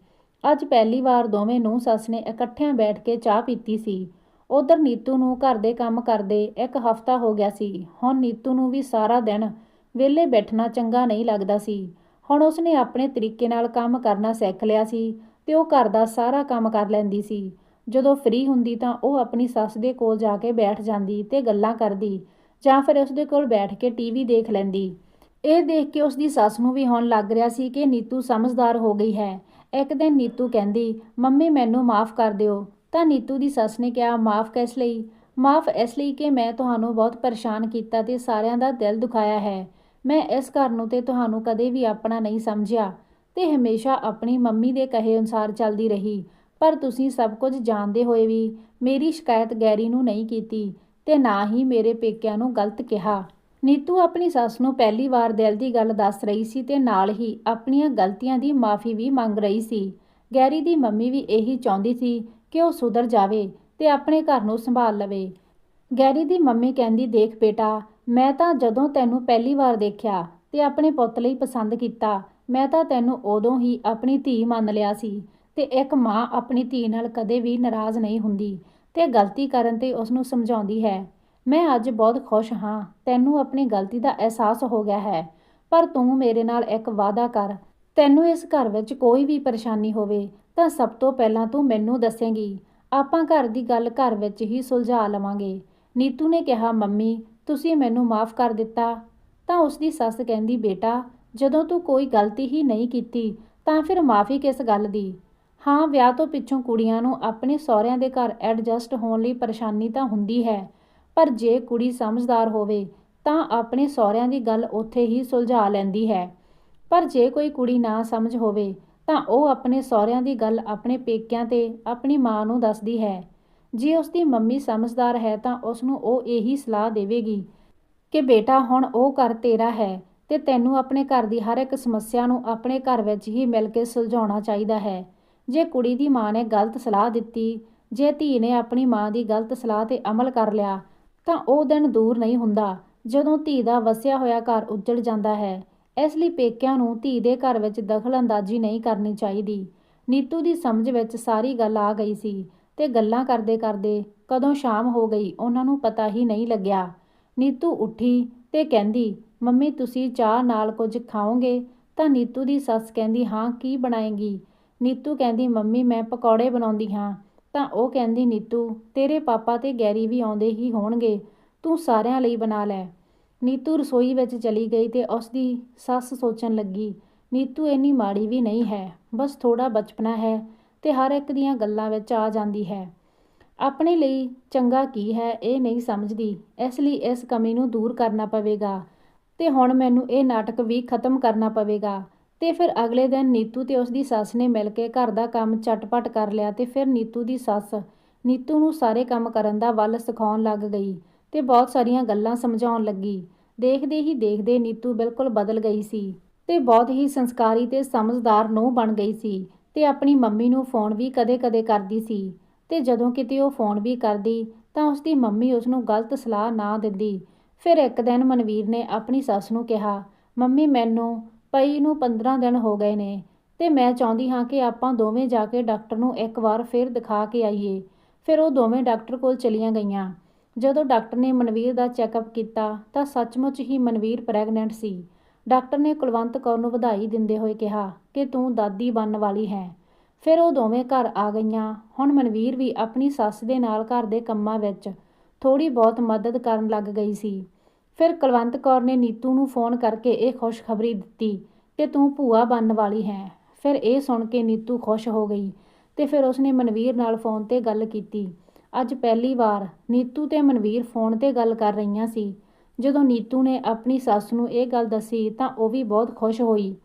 [SPEAKER 1] ਅੱਜ ਪਹਿਲੀ ਵਾਰ ਦੋਵੇਂ ਨੂੰ ਸੱਸ ਨੇ ਇਕੱਠਿਆਂ ਬੈਠ ਕੇ ਚਾਹ ਪੀਤੀ ਸੀ। ਉਧਰ ਨੀਤੂ ਨੂੰ ਘਰ ਦੇ ਕੰਮ ਕਰਦੇ ਇੱਕ ਹਫਤਾ ਹੋ ਗਿਆ ਸੀ। ਹੁਣ ਨੀਤੂ ਨੂੰ ਵੀ ਸਾਰਾ ਦਿਨ ਵਿਹਲੇ ਬੈਠਣਾ ਚੰਗਾ ਨਹੀਂ ਲੱਗਦਾ ਸੀ। ਹੁਣ ਉਸਨੇ ਆਪਣੇ ਤਰੀਕੇ ਨਾਲ ਕੰਮ ਕਰਨਾ ਸਿੱਖ ਲਿਆ ਸੀ ਤੇ ਉਹ ਘਰ ਦਾ ਸਾਰਾ ਕੰਮ ਕਰ ਲੈਂਦੀ ਸੀ। ਜਦੋਂ ਫ੍ਰੀ ਹੁੰਦੀ ਤਾਂ ਉਹ ਆਪਣੀ ਸੱਸ ਦੇ ਕੋਲ ਜਾ ਕੇ ਬੈਠ ਜਾਂਦੀ ਤੇ ਗੱਲਾਂ ਕਰਦੀ ਜਾਂ ਫਿਰ ਉਸਦੇ ਕੋਲ ਬੈਠ ਕੇ ਟੀਵੀ ਦੇਖ ਲੈਂਦੀ। ਇਹ ਦੇਖ ਕੇ ਉਸਦੀ ਸੱਸ ਨੂੰ ਵੀ ਹੋਣ ਲੱਗ ਰਿਹਾ ਸੀ ਕਿ ਨੀਤੂ ਸਮਝਦਾਰ ਹੋ ਗਈ ਹੈ। ਇੱਕ ਦਿਨ ਨੀਤੂ ਕਹਿੰਦੀ, ਮੰਮੀ, ਮੈਨੂੰ ਮਾਫ ਕਰ ਦਿਓ। ਤਾਂ ਨੀਤੂ ਦੀ ਸੱਸ ਨੇ ਕਿਹਾ, ਮਾਫ ਕਿਸ ਲਈ? ਮਾਫ ਇਸ ਲਈ ਕਿ ਮੈਂ ਤੁਹਾਨੂੰ ਬਹੁਤ ਪਰੇਸ਼ਾਨ ਕੀਤਾ ਤੇ ਸਾਰਿਆਂ ਦਾ ਦਿਲ ਦੁਖਾਇਆ ਹੈ। ਮੈਂ ਇਸ ਘਰ ਨੂੰ ਤੇ ਤੁਹਾਨੂੰ ਕਦੇ ਵੀ ਆਪਣਾ ਨਹੀਂ ਸਮਝਿਆ ਤੇ ਹਮੇਸ਼ਾ ਆਪਣੀ ਮੰਮੀ ਦੇ ਕਹੇ ਅਨੁਸਾਰ ਚੱਲਦੀ ਰਹੀ। ਪਰ ਤੁਸੀਂ ਸਭ ਕੁਝ ਜਾਣਦੇ ਹੋਏ ਵੀ ਮੇਰੀ ਸ਼ਿਕਾਇਤ ਗੈਰੀ ਨੂੰ ਨਹੀਂ ਕੀਤੀ ਤੇ ਨਾ ਹੀ ਮੇਰੇ ਪੇਕਿਆਂ ਨੂੰ ਗਲਤ ਕਿਹਾ। ਨੀਤੂ ਆਪਣੀ ਸੱਸ ਨੂੰ ਪਹਿਲੀ ਵਾਰ ਦਿਲ ਦੀ ਗੱਲ ਦੱਸ ਰਹੀ ਸੀ ਤੇ ਨਾਲ ਹੀ ਆਪਣੀਆਂ ਗਲਤੀਆਂ ਦੀ ਮਾਫੀ ਵੀ ਮੰਗ ਰਹੀ ਸੀ। ਗੈਰੀ ਦੀ ਮੰਮੀ ਵੀ ਇਹੀ ਚਾਹੁੰਦੀ ਸੀ ਕਿ ਉਹ ਸੁਧਰ ਜਾਵੇ ਤੇ ਆਪਣੇ ਘਰ ਨੂੰ ਸੰਭਾਲ ਲਵੇ। ਗੈਰੀ ਦੀ ਮੰਮੀ ਕਹਿੰਦੀ, ਦੇਖ ਬੇਟਾ, ਮੈਂ ਤਾਂ ਜਦੋਂ ਤੈਨੂੰ ਪਹਿਲੀ ਵਾਰ ਦੇਖਿਆ ਤੇ ਆਪਣੇ ਪੁੱਤ ਲਈ ਪਸੰਦ ਕੀਤਾ, ਮੈਂ ਤਾਂ ਤੈਨੂੰ ਉਦੋਂ ਹੀ ਆਪਣੀ ਧੀ ਮੰਨ ਲਿਆ ਸੀ ਤੇ ਇੱਕ ਮਾਂ ਆਪਣੀ ਧੀ ਨਾਲ ਕਦੇ ਵੀ ਨਾਰਾਜ਼ ਨਹੀਂ ਹੁੰਦੀ ਤੇ ਗਲਤੀ ਕਰਨ ਤੇ ਉਸ ਨੂੰ ਸਮਝਾਉਂਦੀ ਹੈ। ਮੈਂ ਅੱਜ ਬਹੁਤ ਖੁਸ਼ ਹਾਂ। ਤੈਨੂੰ ਆਪਣੀ ਗਲਤੀ ਦਾ ਅਹਿਸਾਸ ਹੋ ਗਿਆ ਹੈ, ਪਰ ਤੂੰ ਮੇਰੇ ਨਾਲ ਇੱਕ ਵਾਅਦਾ ਕਰ। ਤੈਨੂੰ ਇਸ ਘਰ ਵਿੱਚ ਕੋਈ ਵੀ ਪਰੇਸ਼ਾਨੀ ਹੋਵੇ, ਤਾਂ ਸਭ ਤੋਂ ਪਹਿਲਾਂ ਤੂੰ ਮੈਨੂੰ ਦੱਸੇਂਗੀ। ਆਪਾਂ ਘਰ ਦੀ ਗੱਲ ਘਰ ਵਿੱਚ ਹੀ ਸੁਲਝਾ ਲਵਾਂਗੇ। ਨੀਤੂ ਨੇ ਕਿਹਾ, ਮੰਮੀ, ਤੁਸੀਂ ਮੈਨੂੰ ਮਾਫ ਕਰ ਦਿੱਤਾ। ਤਾਂ ਉਸ ਦੀ ਸੱਸ ਕਹਿੰਦੀ, ਬੇਟਾ, ਜਦੋਂ ਤੂੰ ਕੋਈ ਗਲਤੀ ਹੀ ਨਹੀਂ ਕੀਤੀ, ਤਾਂ ਫਿਰ ਮਾਫੀ ਕਿਸ ਗੱਲ ਦੀ? ਹਾਂ, ਵਿਆਹ ਤੋਂ ਪਿੱਛੋਂ ਕੁੜੀਆਂ ਨੂੰ ਆਪਣੇ ਸਹੁਰਿਆਂ ਦੇ ਘਰ ਐਡਜਸਟ ਹੋਣ ਲਈ ਪਰੇਸ਼ਾਨੀ ਤਾਂ ਹੁੰਦੀ ਹੈ ਪਰ ਜੇ ਕੁੜੀ ਸਮਝਦਾਰ ਹੋਵੇ, ਤਾਂ ਆਪਣੇ ਸਹੁਰਿਆਂ ਦੀ ਗੱਲ ਉੱਥੇ ਹੀ ਸੁਲਝਾ ਲੈਂਦੀ ਹੈ। ਪਰ ਜੇ ਕੋਈ ਕੁੜੀ ਨਾ ਸਮਝ ਹੋਵੇ, ਤਾਂ ਉਹ ਆਪਣੇ ਸਹੁਰਿਆਂ ਦੀ ਗੱਲ ਆਪਣੇ ਪੇਕਿਆਂ ਤੇ ਆਪਣੀ ਮਾਂ ਨੂੰ ਦੱਸਦੀ ਹੈ। ਜੇ ਉਸ ਦੀ ਮੰਮੀ ਸਮਝਦਾਰ ਹੈ, ਤਾਂ ਉਸ ਨੂੰ ਉਹ ਇਹੀ ਸਲਾਹ ਦੇਵੇਗੀ ਕਿ ਬੇਟਾ, ਹੁਣ ਉਹ ਘਰ ਤੇਰਾ ਹੈ ਤੇ ਤੈਨੂੰ ਆਪਣੇ ਘਰ ਦੀ ਹਰ ਇੱਕ ਸਮੱਸਿਆ ਨੂੰ ਆਪਣੇ ਘਰ ਵਿੱਚ ਹੀ ਮਿਲ ਕੇ ਸੁਲਝਾਉਣਾ ਚਾਹੀਦਾ ਹੈ। ਜੇ ਕੁੜੀ ਦੀ ਮਾਂ ਨੇ ਗਲਤ ਸਲਾਹ ਦਿੱਤੀ, ਜੇ ਧੀ ਨੇ ਆਪਣੀ ਮਾਂ ਦੀ ਗਲਤ ਸਲਾਹ ਤੇ ਅਮਲ ਕਰ ਲਿਆ ਤਾਂ ਉਹ ਦਿਨ ਦੂਰ ਨਹੀਂ ਹੁੰਦਾ, ਜਦੋਂ ਧੀ ਦਾ ਵਸਿਆ ਹੋਇਆ ਘਰ ਉੱਜੜ ਜਾਂਦਾ ਹੈ। ਇਸ ਲਈ ਪੇਕਿਆਂ ਨੂੰ ਧੀ ਦੇ ਘਰ ਵਿੱਚ ਦਖਲਅੰਦਾਜ਼ੀ ਨਹੀਂ ਕਰਨੀ ਚਾਹੀਦੀ। ਨੀਤੂ ਦੀ ਸਮਝ ਵਿੱਚ ਸਾਰੀ ਗੱਲ ਆ ਗਈ ਸੀ ਤੇ ਗੱਲਾਂ ਕਰਦੇ ਕਰਦੇ ਕਦੋਂ ਸ਼ਾਮ ਹੋ ਗਈ ਉਹਨਾਂ ਨੂੰ ਪਤਾ ਹੀ ਨਹੀਂ ਲੱਗਿਆ। ਨੀਤੂ ਉੱਠੀ ਤੇ ਕਹਿੰਦੀ, ਮੰਮੀ, ਤੁਸੀਂ ਚਾਹ ਨਾਲ ਕੁਝ ਖਾਓਗੇ? ਤਾਂ ਨੀਤੂ ਦੀ ਸੱਸ ਕਹਿੰਦੀ, ਹਾਂ, ਕੀ ਬਣਾਏਗੀ? ਨੀਤੂ ਕਹਿੰਦੀ, ਮੰਮੀ, ਮੈਂ ਪਕੌੜੇ ਬਣਾਉਂਦੀ ਹਾਂ। ਤਾਂ ਉਹ ਕਹਿੰਦੀ, ਨੀਤੂ, ਤੇਰੇ ਪਾਪਾ ਤੇ ਗੈਰੀ ਵੀ ਆਉਂਦੇ ਹੀ ਹੋਣਗੇ। ਤੂੰ ਸਾਰਿਆਂ ਲਈ ਬਣਾ ਲੈ। ਨੀਤੂ ਰਸੋਈ ਵਿੱਚ ਚਲੀ ਗਈ ਤੇ ਉਸ ਦੀ ਸੱਸ ਸੋਚਣ ਲੱਗੀ, ਨੀਤੂ, ਇੰਨੀ ਮਾੜੀ ਵੀ ਨਹੀਂ ਹੈ। ਬਸ ਥੋੜਾ ਬਚਪਨਾ ਹੈ ਤੇ ਹਰ ਇੱਕ ਦੀਆਂ ਗੱਲਾਂ ਵਿੱਚ ਆ ਜਾਂਦੀ ਹੈ। ਆਪਣੇ ਲਈ ਚੰਗਾ ਕੀ ਹੈ ਇਹ ਨਹੀਂ ਸਮਝਦੀ। ਇਸ ਲਈ ਇਸ ਕਮੀ ਨੂੰ ਦੂਰ ਕਰਨਾ ਪਵੇਗਾ ਤੇ ਹੁਣ ਮੈਨੂੰ ਇਹ ਨਾਟਕ ਵੀ ਖਤਮ ਕਰਨਾ ਪਵੇਗਾ। ਤੇ ਫਿਰ ਅਗਲੇ ਦਿਨ ਨੀਤੂ ਤੇ ਉਸ ਦੀ ਸੱਸ ਨੇ ਮਿਲ ਕੇ ਘਰ ਦਾ ਕੰਮ ਚਟਪਟ ਕਰ ਲਿਆ ਤੇ ਫਿਰ ਨੀਤੂ ਦੀ ਸੱਸ ਨੀਤੂ ਨੂੰ ਸਾਰੇ ਕੰਮ ਕਰਨ ਦਾ ਵੱਲ ਸਿਖਾਉਣ ਲੱਗ ਗਈ ਤੇ ਬਹੁਤ ਸਾਰੀਆਂ ਗੱਲਾਂ ਸਮਝਾਉਣ ਲੱਗੀ। ਦੇਖਦੇ ਹੀ ਦੇਖਦੇ ਨੀਤੂ ਬਿਲਕੁਲ ਬਦਲ ਗਈ ਸੀ ਤੇ ਬਹੁਤ ਹੀ ਸੰਸਕਾਰੀ ਤੇ ਸਮਝਦਾਰ ਨੂੰ ਬਣ ਗਈ ਸੀ ਤੇ ਆਪਣੀ ਮੰਮੀ ਨੂੰ ਫੋਨ ਵੀ ਕਦੇ-ਕਦੇ ਕਰਦੀ ਸੀ ਤੇ ਜਦੋਂ ਕਿਤੇ ਉਹ ਫੋਨ ਵੀ ਕਰਦੀ ਤਾਂ ਉਸ ਦੀ ਮੰਮੀ ਉਸ ਨੂੰ ਗਲਤ ਸਲਾਹ ਨਾ ਦਿੰਦੀ। ਫਿਰ ਇੱਕ ਦਿਨ ਮਨਵੀਰ ਨੇ ਆਪਣੀ ਸੱਸ ਨੂੰ ਕਿਹਾ, ਮੰਮੀ, ਮੈਨੂੰ ਪਈ ਨੂੰ 15 ਦਿਨ ਹੋ ਗਏ ਨੇ ਤੇ ਮੈਂ ਚਾਹੁੰਦੀ ਹਾਂ ਕਿ ਆਪਾਂ ਦੋਵੇਂ ਜਾ ਕੇ ਡਾਕਟਰ ਨੂੰ ਇੱਕ ਵਾਰ ਫਿਰ ਦਿਖਾ ਕੇ ਆਈਏ। ਫਿਰ ਉਹ ਦੋਵੇਂ ਡਾਕਟਰ ਕੋਲ ਚਲੀਆਂ ਗਈਆਂ। ਜਦੋਂ ਡਾਕਟਰ ਨੇ ਮਨਵੀਰ ਦਾ ਚੈੱਕਅਪ ਕੀਤਾ ਤਾਂ ਸੱਚਮੁੱਚ ਹੀ ਮਨਵੀਰ ਪ੍ਰੈਗਨੈਂਟ ਸੀ। ਡਾਕਟਰ ਨੇ ਕੁਲਵੰਤ ਕੌਰ ਨੂੰ ਵਧਾਈ ਦਿੰਦੇ ਹੋਏ ਕਿਹਾ ਕਿ ਤੂੰ ਦਾਦੀ ਬਣਨ ਵਾਲੀ ਹੈ। ਫਿਰ ਉਹ ਦੋਵੇਂ ਘਰ ਆ ਗਈਆਂ। ਹੁਣ ਮਨਵੀਰ ਵੀ ਆਪਣੀ ਸੱਸ ਦੇ ਨਾਲ ਘਰ ਦੇ ਕੰਮਾਂ ਵਿੱਚ ਥੋੜੀ ਬਹੁਤ ਮਦਦ ਕਰਨ ਲੱਗ ਗਈ ਸੀ। ਫਿਰ ਕੁਲਵੰਤ ਕੌਰ ਨੇ ਨੀਤੂ ਨੂੰ ਫੋਨ ਕਰਕੇ ਇਹ ਖੁਸ਼ਖਬਰੀ ਦਿੱਤੀ ਕਿ ਤੂੰ ਭੂਆ ਬਣਨ ਵਾਲੀ ਹੈ। ਫਿਰ ਇਹ ਸੁਣ ਕੇ ਨੀਤੂ ਖੁਸ਼ ਹੋ ਗਈ ਤੇ ਫਿਰ ਉਸਨੇ ਮਨਵੀਰ ਨਾਲ ਫੋਨ ਤੇ ਗੱਲ ਕੀਤੀ। ਅੱਜ ਪਹਿਲੀ ਵਾਰ ਨੀਤੂ ਤੇ ਮਨਵੀਰ ਫੋਨ ਤੇ ਗੱਲ ਕਰ ਰਹੀਆਂ ਸੀ। ਜਦੋਂ ਨੀਤੂ ਨੇ ਆਪਣੀ ਸੱਸ ਨੂੰ ਇਹ ਗੱਲ ਦੱਸੀ ਤਾਂ ਉਹ ਵੀ ਬਹੁਤ ਖੁਸ਼ ਹੋਈ।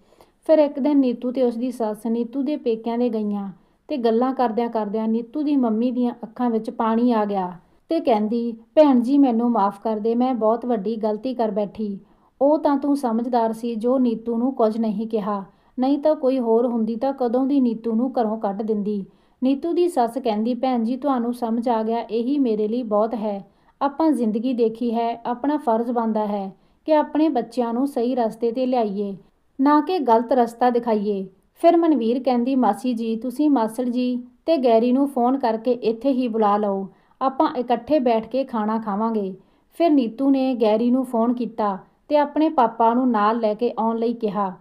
[SPEAKER 1] ਫਿਰ ਇੱਕ ਦਿਨ ਨੀਤੂ ਤੇ ਉਸਦੀ ਸੱਸ ਨੀਤੂ ਦੇ ਪੇਕਿਆਂ ਦੇ ਗਈਆਂ ਤੇ ਗੱਲਾਂ ਕਰਦਿਆਂ ਕਰਦਿਆਂ ਨੀਤੂ ਦੀ ਮੰਮੀ ਦੀਆਂ ਅੱਖਾਂ ਵਿੱਚ ਪਾਣੀ ਆ ਗਿਆ। ਤੇ ਕਹਿੰਦੀ, ਭੈਣ ਜੀ, ਮੈਨੂੰ ਮਾਫ ਕਰ ਦੇ, ਮੈਂ ਬਹੁਤ ਵੱਡੀ ਗਲਤੀ ਕਰ ਬੈਠੀ। ਉਹ ਤਾਂ ਤੂੰ ਸਮਝਦਾਰ ਸੀ ਜੋ ਨੀਤੂ ਨੂੰ ਕੁਝ ਨਹੀਂ ਕਿਹਾ। ਨਹੀਂ ਤਾਂ ਕੋਈ ਹੋਰ ਹੁੰਦੀ ਤਾਂ ਕਦੋਂ ਦੀ ਨੀਤੂ ਨੂੰ ਘਰੋਂ ਕੱਢ ਦਿੰਦੀ। ਨੀਤੂ ਦੀ ਸੱਸ ਕਹਿੰਦੀ, ਭੈਣ ਜੀ, ਤੁਹਾਨੂੰ ਸਮਝ ਆ ਗਿਆ, ਇਹੀ ਮੇਰੇ ਲਈ ਬਹੁਤ ਹੈ। ਆਪਾਂ ਜ਼ਿੰਦਗੀ ਦੇਖੀ ਹੈ, ਆਪਣਾ ਫਰਜ਼ ਬਣਦਾ ਹੈ ਕਿ ਆਪਣੇ ਬੱਚਿਆਂ ਨੂੰ ਸਹੀ ਰਸਤੇ ਤੇ ਲਿਆਈਏ, ਨਾ ਕਿ ਗਲਤ ਰਸਤਾ ਦਿਖਾਈਏ। ਫਿਰ ਮਨਵੀਰ ਕਹਿੰਦੀ, ਮਾਸੀ ਜੀ, ਤੁਸੀਂ ਮਾਸੜ ਜੀ ਤੇ ਗੈਰੀ ਨੂੰ ਫੋਨ ਕਰਕੇ ਇੱਥੇ ਹੀ ਬੁਲਾ ਲਓ। ਆਪਾਂ ਇਕੱਠੇ ਬੈਠ ਕੇ ਖਾਣਾ ਖਾਵਾਂਗੇ। ਫਿਰ ਨੀਤੂ ਨੇ ਗੈਰੀ ਨੂੰ ਫੋਨ ਕੀਤਾ ਤੇ ਆਪਣੇ ਪਾਪਾ ਨੂੰ ਨਾਲ ਲੈ ਕੇ ਆਉਣ ਲਈ ਕਿਹਾ।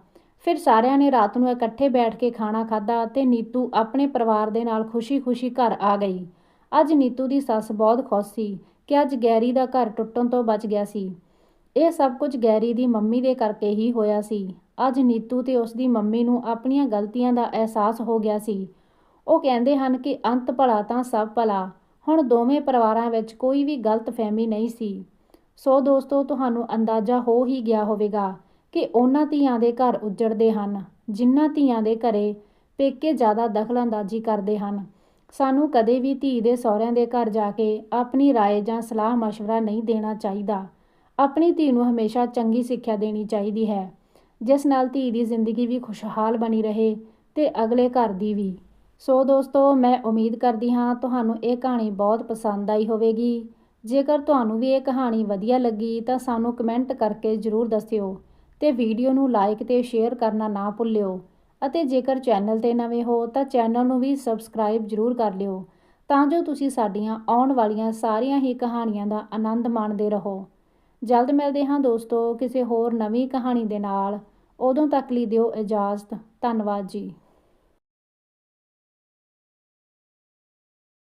[SPEAKER 1] ਫਿਰ ਸਾਰਿਆਂ ਨੇ ਰਾਤ ਨੂੰ ਇਕੱਠੇ ਬੈਠ ਕੇ ਖਾਣਾ ਖਾਧਾ ਤੇ ਨੀਤੂ ਆਪਣੇ ਪਰਿਵਾਰ ਦੇ ਨਾਲ ਖੁਸ਼ੀ-ਖੁਸ਼ੀ ਘਰ ਆ ਗਈ। ਅੱਜ ਨੀਤੂ ਦੀ ਸੱਸ ਬਹੁਤ ਖੁਸ਼ ਸੀ ਕਿ ਅੱਜ ਗੈਰੀ ਦਾ ਘਰ ਟੁੱਟਣ ਤੋਂ ਬਚ ਗਿਆ ਸੀ। ਇਹ ਸਭ ਕੁਝ ਗੈਰੀ ਦੀ ਮੰਮੀ ਦੇ ਕਰਕੇ ਹੀ ਹੋਇਆ ਸੀ। ਅੱਜ ਨੀਤੂ ਤੇ ਉਸ ਦੀ ਮੰਮੀ ਨੂੰ ਆਪਣੀਆਂ ਗਲਤੀਆਂ ਦਾ ਅਹਿਸਾਸ ਹੋ ਗਿਆ ਸੀ। ਉਹ ਕਹਿੰਦੇ ਹਨ ਕਿ ਅੰਤ ਭਲਾ ਤਾਂ ਸਭ ਭਲਾ। ਹੁਣ ਦੋਵੇਂ ਪਰਿਵਾਰਾਂ ਵਿੱਚ ਕੋਈ ਵੀ ਗਲਤ ਫਹਿਮੀ ਨਹੀਂ ਸੀ ਸੋ ਦੋਸਤੋ ਤੁਹਾਨੂੰ ਅੰਦਾਜ਼ਾ ਹੋ ਹੀ ਗਿਆ ਹੋਵੇਗਾ ਕਿ ਉਹਨਾਂ ਧੀਆਂ ਦੇ ਘਰ ਉੱਜੜਦੇ ਹਨ ਜਿਨ੍ਹਾਂ ਧੀਆਂ ਦੇ ਘਰੇ ਪੇਕੇ ਜ਼ਿਆਦਾ ਦਖਲਅੰਦਾਜ਼ੀ ਕਰਦੇ ਹਨ ਸਾਨੂੰ ਕਦੇ ਵੀ ਧੀ ਦੇ ਸਹੁਰਿਆਂ ਦੇ ਘਰ ਜਾ ਕੇ ਆਪਣੀ رائے ਜਾਂ ਸਲਾਹ مشورہ ਨਹੀਂ ਦੇਣਾ ਚਾਹੀਦਾ ਆਪਣੀ ਧੀ ਨੂੰ ਹਮੇਸ਼ਾ ਚੰਗੀ ਸਿੱਖਿਆ ਦੇਣੀ ਚਾਹੀਦੀ ਹੈ ਜਿਸ ਨਾਲ ਧੀ ਦੀ ਜ਼ਿੰਦਗੀ ਵੀ ਖੁਸ਼ਹਾਲ ਬਣੀ ਰਹੇ ਤੇ ਅਗਲੇ ਘਰ ਦੀ ਵੀ ਸੋ ਦੋਸਤੋ, ਮੈਂ ਉਮੀਦ ਕਰਦੀ ਹਾਂ ਤੁਹਾਨੂੰ ਇਹ ਕਹਾਣੀ ਬਹੁਤ ਪਸੰਦ ਆਈ ਹੋਵੇਗੀ। ਜੇਕਰ ਤੁਹਾਨੂੰ ਵੀ ਇਹ ਕਹਾਣੀ ਵਧੀਆ ਲੱਗੀ ਤਾਂ ਸਾਨੂੰ ਕਮੈਂਟ ਕਰਕੇ ਜ਼ਰੂਰ ਦੱਸਿਓ ਤੇ ਵੀਡੀਓ ਨੂੰ ਲਾਈਕ ਤੇ ਸ਼ੇਅਰ ਕਰਨਾ ਨਾ ਭੁੱਲਿਓ ਅਤੇ ਜੇਕਰ ਚੈਨਲ ਤੇ ਨਵੇਂ ਹੋ ਤਾਂ ਚੈਨਲ ਨੂੰ ਵੀ ਸਬਸਕ੍ਰਾਈਬ ਜ਼ਰੂਰ ਕਰ ਲਿਓ ਤਾਂ ਜੋ ਤੁਸੀਂ ਸਾਡੀਆਂ ਆਉਣ ਵਾਲੀਆਂ ਸਾਰੀਆਂ ਹੀ ਕਹਾਣੀਆਂ ਦਾ ਆਨੰਦ ਮਾਣਦੇ ਰਹੋ। ਜਲਦ ਮਿਲਦੇ ਹਾਂ ਦੋਸਤੋ ਕਿਸੇ ਹੋਰ ਨਵੀਂ ਕਹਾਣੀ ਦੇ ਨਾਲ। ਉਦੋਂ ਤੱਕ ਲਈ ਦਿਓ ਇਜਾਜ਼ਤ। ਧੰਨਵਾਦ ਜੀ।